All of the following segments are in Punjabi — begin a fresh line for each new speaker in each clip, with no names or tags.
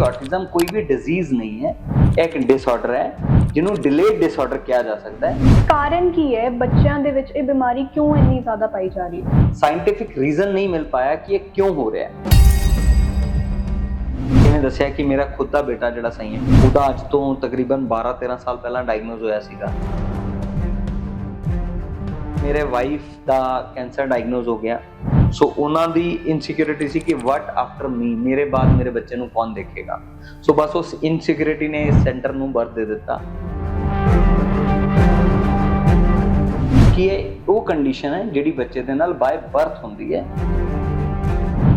ਆਟਿਜ਼ਮ ਕੋਈ ਵੀ ਡਿਜ਼ੀਜ਼ ਨਹੀਂ ਹੈ ਇਹ ਇੱਕ ਡਿਸਆਰਡਰ ਹੈ ਜਿਹਨੂੰ ਡਿਲੇਡ ਡਿਸਆਰਡਰ ਕਿਹਾ ਜਾ ਸਕਦਾ ਹੈ।
ਕਾਰਨ ਕੀ ਹੈ? ਬੱਚਿਆਂ ਦੇ ਵਿੱਚ ਇਹ ਬਿਮਾਰੀ ਕਿਉਂ ਇੰਨੀ ਜ਼ਿਆਦਾ ਪਾਈ ਜਾ ਰਹੀ ਹੈ?
ਸਾਇੰਟਿਫਿਕ ਰੀਜ਼ਨ ਨਹੀਂ ਮਿਲ ਪਾਇਆ ਕਿ ਇਹ ਕਿਉਂ ਹੋ ਰਿਹਾ ਹੈ। ਇਹਨੇ ਦੱਸਿਆ ਕਿ ਮੇਰਾ ਖੁਦ ਦਾ ਬੇਟਾ ਜਿਹੜਾ ਸਹੀ ਹੈ ਉਹਦਾ ਅੱਜ ਤੋਂ ਤਕਰੀਬਨ 12-13 ਸਾਲ ਪਹਿਲਾਂ ਡਾਇਗਨੋਜ਼ ਹੋਇਆ ਸੀਗਾ। ਮੇਰੇ ਵਾਈਫ ਦਾ ਕੈਂਸਰ ਡਾਇਗਨੋਜ਼ ਹੋ ਗਿਆ। ਸੋ ਉਹਨਾਂ ਦੀ ਇਨਸਿਕਿਉਰਿਟੀ ਸੀ ਕਿ ਵਾਟ ਆਫਟਰ ਮੀ ਮੇਰੇ ਬਾਅਦ ਮੇਰੇ ਬੱਚੇ ਨੂੰ ਕੌਣ ਦੇਖੇਗਾ? ਸੋ ਬਸ ਉਸ ਇਨਸਿਕਿਉਰਿਟੀ ਨੇ ਇਸ ਸੈਂਟਰ ਨੂੰ ਬਰਥ ਦੇ ਦਿੱਤਾ। ਕਿ ਇਹ, ਉਹ ਕੰਡੀਸ਼ਨ ਹੈ ਜਿਹੜੀ ਬੱਚੇ ਦੇ ਨਾਲ ਬਾਏ ਬਰਥ ਹੁੰਦੀ ਹੈ।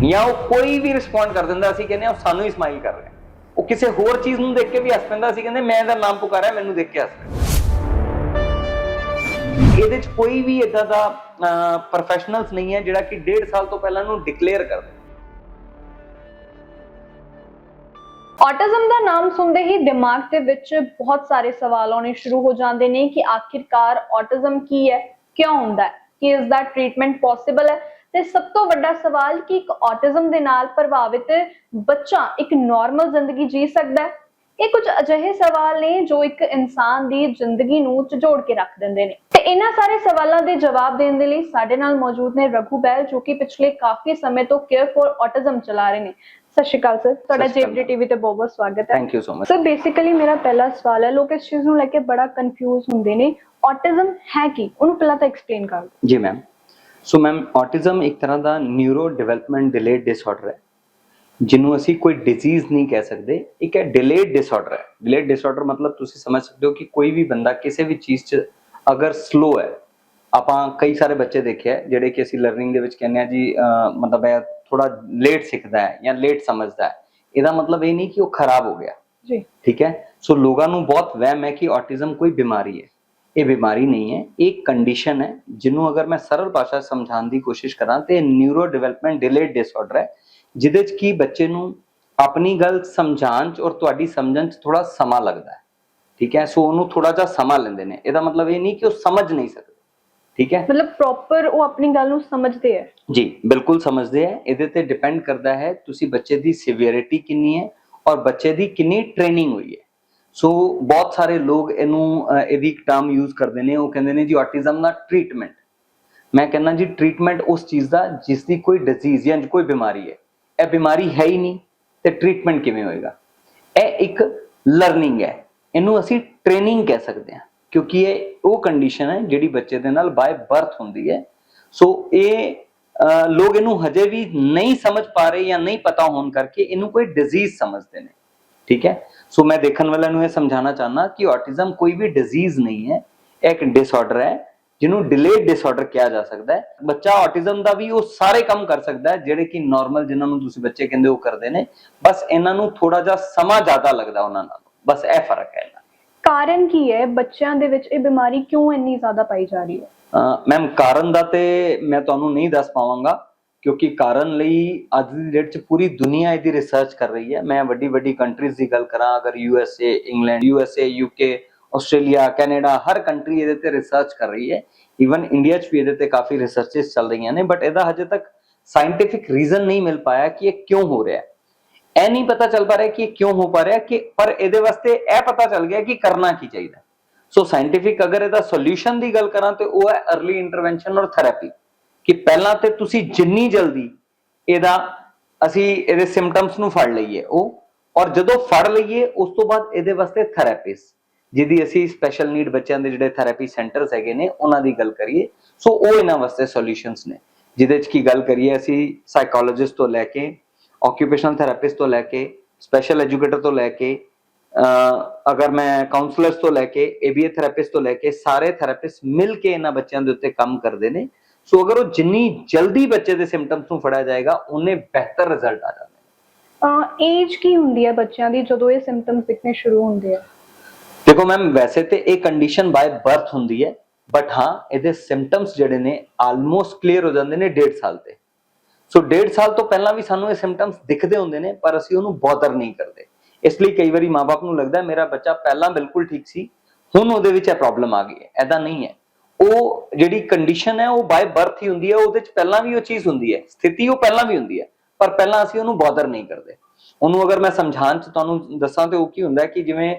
ਜਾਂ ਉਹ ਕੋਈ ਵੀ ਰਿਸਪੌਂਡ ਕਰ ਦਿੰਦਾ ਅਸੀਂ ਕਹਿੰਦੇ ਹਾਂ ਉਹ ਸਾਨੂੰ ਹੀ ਸਮਾਈਲ ਕਰ ਰਿਹਾ। ਉਹ ਕਿਸੇ ਹੋਰ ਚੀਜ਼ ਨੂੰ ਦੇਖ ਕੇ ਵੀ ਹੱਸ ਪੈਂਦਾ ਸੀ, ਕਹਿੰਦੇ, ਮੈਂ ਇਹਦਾ ਨਾਮ ਪੁਕਾਰਿਆ, ਮੈਨੂੰ ਦੇਖ ਕੇ ਹੱਸ ਰਿਹਾ ਇਹਦੇ ਚ ਕੋਈ ਵੀ ਇਦਾਂ ਦਾ ਪ੍ਰੋਫੈਸ਼ਨਲਸ ਨਹੀਂ ਹੈ ਜਿਹੜਾ ਕਿ ਡੇਢ ਸਾਲ ਤੋਂ ਪਹਿਲਾਂ ਨੂੰ ਡਿਕਲੇਅਰ ਕਰ ਦੇ
ਆਟਿਜ਼ਮ ਦਾ ਨਾਮ ਸੁਣਦੇ ਹੀ ਦਿਮਾਗ ਦੇ ਵਿੱਚ ਬਹੁਤ ਸਾਰੇ ਸਵਾਲ ਆਉਣੇ ਸ਼ੁਰੂ ਹੋ ਜਾਂਦੇ ਨੇ ਕਿ ਆਖਿਰਕਾਰ ਆਟਿਜ਼ਮ ਕੀ ਹੈ, ਕਿਉਂ ਹੁੰਦਾ ਹੈ, ਕਿ ਇਸ ਦਾ ਟ੍ਰੀਟਮੈਂਟ ਪੋਸੀਬਲ ਹੈ? ਤੇ ਸਭ ਤੋਂ ਵੱਡਾ ਸਵਾਲ ਕਿ ਇੱਕ ਆਟਿਜ਼ਮ ਦੇ ਨਾਲ ਪ੍ਰਭਾਵਿਤ ਬੱਚਾ ਇੱਕ ਨਾਰਮਲ ਜ਼ਿੰਦਗੀ ਜੀ ਸਕਦਾ ਹੈ? ਇਹ ਕੁਝ ਅਜਿਹੇ ਸਵਾਲ ਨੇ ਜੋ ਇੱਕ ਇਨਸਾਨ ਦੀ ਜ਼ਿੰਦਗੀ ਨੂੰ ਝਜੋੜ ਕੇ ਰੱਖ ਦਿੰਦੇ ਨੇ। ਤੇ ਇਹਨਾਂ ਸਾਰੇ ਸਵਾਲਾਂ ਦੇ ਜਵਾਬ ਦੇਣ ਦੇ ਲਈ ਸਾਡੇ ਨਾਲ ਮੌਜੂਦ ਨੇ ਰਘੂ ਬੈਲ ਜੋ ਕਿ ਪਿਛਲੇ ਕਾਫੀ ਸਮੇਂ ਤੋਂ ਕੇਅਰ ਫॉर ਆਟਿਜ਼ਮ ਚਲਾ ਰਹੇ ਨੇ। ਸਤਿ ਸ਼੍ਰੀ ਅਕਾਲ ਸਰ। ਤੁਹਾਡਾ। ਜੇਬਡੀ ਟੀਵੀ ਤੇ ਬਹੁਤ ਬਹੁਤ ਸਵਾਗਤ ਹੈ।
Thank you so much
sir basically ਮੇਰਾ ਪਹਿਲਾ ਸਵਾਲ ਹੈ ਲੋਕ ਇਸ ਚੀਜ਼ ਨੂੰ ਲੈ ਕੇ ਬੜਾ ਕੰਫਿਊਜ਼ ਹੁੰਦੇ ਨੇ। ਆਟਿਜ਼ਮ ਹੈ ਕੀ? ਉਹਨੂੰ ਪਹਿਲਾਂ ਤਾਂ ਐਕਸਪਲੇਨ ਕਰ ਦਿਓ।
ਜੀ ਮੈਮ ਸੋ ਮੈਮ ਆਟਿਜ਼ਮ ਇੱਕ ਤਰ੍ਹਾਂ ਦਾ ਨਿਊਰੋ ਡਿਵੈਲਪਮੈਂਟ ਡਿਲੇਡ ਡਿਸਆਰਡਰ ਹੈ। ਜਿਹਨੂੰ ਅਸੀਂ ਕੋਈ ਡਿਜ਼ੀਜ਼ ਨਹੀਂ ਕਹਿ ਸਕਦੇ ਇੱਕ ਹੈ ਡਿਲੇਡ ਡਿਸਆਰਡਰ ਹੈ। ਡਿਲੇਡ ਡਿਸਆਰਡਰ ਮਤਲਬ ਤੁਸੀਂ ਸਮਝ ਸਕਦੇ ਹੋ ਕਿ ਕੋਈ ਵੀ ਬੰਦਾ ਕਿਸੇ ਵੀ ਚੀਜ਼ 'ਚ ਅਗਰ ਸਲੋ ਹੈ ਆਪਾਂ ਕਈ ਸਾਰੇ ਬੱਚੇ ਦੇਖੇ ਹੈ ਜਿਹੜੇ ਕਿ ਅਸੀਂ ਲਰਨਿੰਗ ਦੇ ਵਿੱਚ ਕਹਿੰਦੇ ਆ ਜੀ ਮਤਲਬ ਹੈ ਥੋੜਾ ਲੇਟ ਸਿੱਖਦਾ ਹੈ ਜਾਂ ਲੇਟ ਸਮਝਦਾ ਹੈ। ਇਹਦਾ ਮਤਲਬ ਇਹ ਨਹੀਂ ਕਿ ਉਹ ਖਰਾਬ ਹੋ ਗਿਆ।
ਜੀ।
ਠੀਕ ਹੈ? ਸੋ ਲੋਕਾਂ ਨੂੰ ਬਹੁਤ ਵਹਿਮ ਹੈ ਕਿ ਆਟਿਜ਼ਮ ਕੋਈ ਬਿਮਾਰੀ ਹੈ। ਇਹ ਬਿਮਾਰੀ ਨਹੀਂ ਹੈ ਇਹ ਕੰਡੀਸ਼ਨ ਹੈ ਜਿਹਨੂੰ ਅਗਰ ਮੈਂ ਸਰਲ ਭਾਸ਼ਾ ਸਮਝਾਉਣ ਦੀ ਕੋਸ਼ਿਸ਼ ਕਰਾਂ ਤੇ ਨਿਊਰੋ ਡਿਵੈਲਪਮੈਂਟ ਡਿਲੇਡ ਡਿਸਆਰਡਰ ਹੈ। ਜਿਹਦੇ 'ਚ ਕੀ ਬੱਚੇ ਨੂੰ ਆਪਣੀ ਗੱਲ ਸਮਝਾਉਣ 'ਚ ਔਰ ਤੁਹਾਡੀ ਸਮਝਣ 'ਚ ਥੋੜਾ ਸਮਾਂ ਲੱਗਦਾ ਹੈ। ਠੀਕ ਹੈ? ਸੋ ਉਹਨੂੰ ਥੋੜਾ ਜਿਹਾ ਸਮਾਂ ਲੈਂਦੇ ਨੇ। ਇਹਦਾ ਮਤਲਬ ਇਹ ਨਹੀਂ ਕਿ ਉਹ ਸਮਝ ਨਹੀਂ ਸਕਦੇ। ਠੀਕ ਹੈ?
ਮਤਲਬ ਪ੍ਰੋਪਰ ਉਹ ਆਪਣੀ ਗੱਲ ਨੂੰ ਸਮਝਦੇ ਹੈ।
ਜੀ ਬਿਲਕੁਲ ਸਮਝਦੇ ਹੈ। ਇਹਦੇ ਤੇ ਡਿਪੈਂਡ ਕਰਦਾ ਹੈ ਤੁਸੀਂ ਬੱਚੇ ਦੀ ਸਿਵੀਅਰਿਟੀ ਕਿੰਨੀ ਹੈ ਔਰ ਬੱਚੇ ਦੀ ਕਿੰਨੀ ਟ੍ਰੇਨਿੰਗ ਹੋਈ ਹੈ। ਸੋ ਬਹੁਤ ਸਾਰੇ ਲੋਕ ਇਹਨੂੰ ਇਹਦੀ ਇੱਕ ਟਰਮ ਯੂਜ਼ ਕਰਦੇ ਨੇ। ਉਹ ਕਹਿੰਦੇ ਨੇ ਜੀ ਆਟਿਜ਼ਮ ਦਾ ਟ੍ਰੀਟਮੈਂਟ ਮੈਂ ਕਹਿੰਦਾ ਜੀ ਟ੍ਰੀਟਮੈਂਟ ਉਸ ਚੀਜ਼ ਦਾ ਜਿਸ ਦੀ ਕੋਈ ਡਿਜ਼ੀਜ਼ ਜਾਂ ਕੋਈ ਬਿਮਾਰੀ ਹੈ। ਇਹ ਬਿਮਾਰੀ ਹੈ ਹੀ ਨਹੀਂ ਤੇ ਟ੍ਰੀਟਮੈਂਟ ਕਿਵੇਂ ਹੋਏਗਾ? ਇਹ ਇੱਕ ਲਰਨਿੰਗ ਹੈ। ਇਹਨੂੰ ਅਸੀਂ ਟ੍ਰੇਨਿੰਗ ਕਹਿ ਸਕਦੇ ਹਾਂ, ਕਿਉਂਕਿ ਇਹ ਉਹ ਕੰਡੀਸ਼ਨ ਹੈ ਜਿਹੜੀ ਬੱਚੇ ਦੇ ਨਾਲ ਬਾਏ ਬਰਥ ਹੁੰਦੀ ਹੈ। ਸੋ ਇਹ ਲੋਕ ਇਹਨੂੰ ਹਜੇ ਵੀ ਨਹੀਂ ਸਮਝ ਪਾ ਰਹੇ ਜਾਂ ਨਹੀਂ ਪਤਾ ਹੋਣ ਕਰਕੇ ਇਹਨੂੰ ਕੋਈ ਡਿਜ਼ੀਜ਼ ਸਮਝਦੇ ਨੇ। ਠੀਕ ਹੈ? ਸੋ ਮੈਂ ਦੇਖਣ ਵਾਲਿਆਂ ਨੂੰ ਇਹ ਸਮਝਾਉਣਾ ਚਾਹਨਾ ਕਿ ਆਟਿਜ਼ਮ ਕੋਈ ਵੀ ਡਿਜ਼ੀਜ਼ ਨਹੀਂ ਹੈ। ਇਹ ਇੱਕ ਡਿਸਆਰਡਰ ਹੈ। ਜਿਹਨੂੰ ਡਿਲੇਡ ਡਿਸਆਰਡਰ ਕਿਹਾ ਜਾ ਸਕਦਾ ਹੈ। ਬੱਚਾ ਆਟਿਜ਼ਮ ਦਾ ਵੀ ਉਹ ਸਾਰੇ ਕੰਮ ਕਰ ਸਕਦਾ ਹੈ ਜਿਹੜੇ ਕਿ ਨਾਰਮਲ ਜਿਨ੍ਹਾਂ ਨੂੰ ਤੁਸੀਂ ਬੱਚੇ ਕਹਿੰਦੇ ਉਹ ਕਰਦੇ ਨੇ। ਬਸ ਇਹਨਾਂ ਨੂੰ ਥੋੜਾ ਜਿਹਾ ਸਮਾਂ ਜ਼ਿਆਦਾ ਲੱਗਦਾ ਉਹਨਾਂ ਨਾਲ। ਬਸ ਇਹ ਫ਼ਰਕ ਹੈ ਇਹਨਾਂ
ਕਾਰਨ ਕੀ ਹੈ? ਬੱਚਿਆਂ ਦੇ ਵਿੱਚ ਇਹ ਬਿਮਾਰੀ ਕਿਉਂ ਇੰਨੀ ਜ਼ਿਆਦਾ ਪਾਈ ਜਾ ਰਹੀ ਹੈ?
ਮੈਮ ਕਾਰਨ ਦਾ ਤੇ ਮੈਂ ਤੁਹਾਨੂੰ ਨਹੀਂ ਦੱਸ ਪਾਵਾਂਗਾ ਕਿਉਂਕਿ ਕਾਰਨ ਲਈ ਅੱਜ ਦੀ ਡੇਟ 'ਚ ਪੂਰੀ ਦੁਨੀਆ ਇਹਦੀ ਰਿਸਰਚ ਕਰ ਰਹੀ ਹੈ। ਮੈਂ ਵੱਡੀ ਵੱਡੀ ਕੰਟਰੀਜ਼ ਦੀ ਗੱਲ ਕਰਾਂ ਅਗਰ U S A England U S A U K Australia, Canada, Har country ਇਹਦੇ ਤੇ ਰਿਸਰਚ ਕਰ ਰਹੀ ਹੈ। ਈਵਨ ਇੰਡੀਆ 'ਚ ਵੀ ਇਹਦੇ ਤੇ ਕਾਫੀ ਰਿਸਰਚਸ ਚੱਲ ਰਹੀਆਂ ਨੇ ਬਟ ਇਹਦਾ ਹਜੇ ਤੱਕ ਸਾਇੰਟਿਫਿਕ ਰੀਜ਼ਨ ਨਹੀਂ ਮਿਲ ਪਾਇਆ ਕਿ ਇਹ ਕਿਉਂ ਹੋ ਰਿਹਾ ਹੈ। ਇਹ ਨਹੀਂ ਪਤਾ ਚੱਲ ਪਾ ਰਿਹਾ ਕਿ ਇਹ ਕਿਉਂ ਹੋ ਪਾ ਰਿਹਾ ਕਿ, ਪਰ ਇਹਦੇ ਵਾਸਤੇ ਇਹ ਪਤਾ ਚੱਲ ਗਿਆ ਕਿ ਕਰਨਾ ਕੀ ਚਾਹੀਦਾ। ਸੋ ਸਾਇੰਟਿਫਿਕ ਅਗਰ ਇਹਦਾ ਸੋਲੂਸ਼ਨ ਦੀ ਗੱਲ ਕਰਾਂ ਤੇ ਉਹ ਹੈ अर्ਲੀ ਇੰਟਰਵੈਂਸ਼ਨ ਔਰ ਥੈਰੇਪੀ ਕਿ ਪਹਿਲਾਂ ਤੇ ਤੁਸੀਂ ਜਿੰਨੀ ਜਲਦੀ ਇਹਦਾ ਅਸੀਂ ਇਹਦੇ ਸਿੰਪਟਮਸ ਨੂੰ ਫੜ ਲਈਏ ਉਹ, ਔਰ ਜਦੋਂ ਫੜ ਲਈਏ ਉਸ ਤੋਂ ਬਾਅਦ ਇਹਦੇ ਵਾਸਤੇ ਥੈਰੇਪਿਸਟ ਜਿਹਦੀ ਅਸੀਂ ਸਪੈਸ਼ਲ ਨੀਡ ਬੱਚਿਆਂ ਦੇ ਜਿਹੜੇ ਥੈਰੇਪੀ ਸੈਂਟਰਸ ਹੈਗੇ ਨੇ, ਉਹਨਾਂ ਦੀ ਗੱਲ ਕਰੀਏ। ਸੋ ਉਹ ਇਹਨਾਂ ਵਾਸਤੇ ਸੋਲੂਸ਼ਨਸ ਨੇ। ਜਿਹਦੇ ਚ ਕੀ ਗੱਲ ਕਰੀਏ, ਅਸੀਂ ਸਾਈਕੋਲੋਜਿਸਟ ਤੋਂ ਲੈ ਕੇ ਆਕਿਊਪੇਸ਼ਨਲ ਥੈਰੇਪਿਸਟ ਤੋਂ ਲੈ ਕੇ ਸਪੈਸ਼ਲ ਐਜੂਕੇਟਰ ਤੋਂ ਲੈ ਕੇ ਅਗਰ ਮੈਂ ਕਾਉਂਸਲਰਸ ਤੋਂ ਲੈ ਕੇ ਏਬੀਏ ਥੈਰੇਪਿਸਟ ਤੋਂ ਲੈ ਕੇ, ਸਾਰੇ ਥੈਰੇਪਿਸਟ ਮਿਲ ਕੇ ਇਹਨਾਂ ਬੱਚਿਆਂ ਦੇ ਉੱਤੇ ਕੰਮ ਕਰਦੇ ਨੇ। ਸੋ ਅਗਰ ਉਹ ਜਿੰਨੀ ਜਲਦੀ ਬੱਚੇ ਦੇ ਸਿੰਪਟਮਸ ਨੂੰ ਫੜਿਆ ਜਾਏਗਾ, ਉਹਨੇ ਬਿਹਤਰ ਰਿਜ਼ਲਟ ਆ ਜਾਂਦੇ ਨੇ
ਏਜ ਕੀ ਹੁੰਦੀ ਹੈ ਬੱਚਿਆਂ ਦੀ ਜਦੋਂ ਇਹ ਸਿੰਪਟਮਸ ਦਿਖਣੇ ਸ਼ੁਰੂ ਹੁੰਦੇ ਆ?
ਦੇਖੋ ਮੈਮ, ਵੈਸੇ ਤੇ ਇਹ ਕੰਡੀਸ਼ਨ ਬਾਏ ਬਰਥ ਹੁੰਦੀ ਹੈ ਬਟ ਹਾਂ, ਇਹਦੇ ਸਿੰਪਟਮਸ ਜਿਹੜੇ ਨੇ ਆਲਮੋਸਟ ਕਲੀਅਰ ਹੋ ਜਾਂਦੇ ਨੇ 1.5 ਸਾਲ ਤੇ। ਸੋ 1.5 ਸਾਲ ਤੋਂ ਪਹਿਲਾਂ ਵੀ ਸਾਨੂੰ ਇਹ ਸਿੰਪਟਮਸ ਦਿਖਦੇ ਹੁੰਦੇ ਨੇ, ਪਰ ਅਸੀਂ ਉਹਨੂੰ ਬੌਦਰ ਨਹੀਂ ਕਰਦੇ। ਇਸ ਲਈ ਕਈ ਵਾਰੀ ਮਾਪੇ ਨੂੰ ਲੱਗਦਾ, ਮੇਰਾ ਬੱਚਾ ਪਹਿਲਾਂ ਬਿਲਕੁਲ ਠੀਕ ਸੀ, ਹੁਣ ਉਹਦੇ ਵਿੱਚ ਇਹ ਪ੍ਰੋਬਲਮ ਆ ਗਈ ਹੈ, ਐਦਾਂ ਨਹੀਂ ਹੈ। ਉਹ ਜਿਹੜੀ ਕੰਡੀਸ਼ਨ ਹੈ, ਉਹ ਬਾਏ ਬਰਥ ਹੀ ਹੁੰਦੀ ਹੈ, ਉਹਦੇ ਚ ਪਹਿਲਾਂ ਵੀ ਉਹ ਚੀਜ਼ ਹੁੰਦੀ ਹੈ, ਸਥਿਤੀ ਉਹ ਪਹਿਲਾਂ ਵੀ ਹੁੰਦੀ ਹੈ, ਪਰ ਪਹਿਲਾਂ ਅਸੀਂ ਉਹਨੂੰ ਬੌਦਰ ਨਹੀਂ ਕਰਦੇ। ਉਹਨੂੰ ਅਗਰ ਮੈਂ ਸਮਝਾਉਣ ਚ ਤੁਹਾਨੂੰ ਦੱਸਾਂ ਤੇ ਉਹ ਕੀ ਹੁੰਦਾ ਕਿ ਜਿਵੇਂ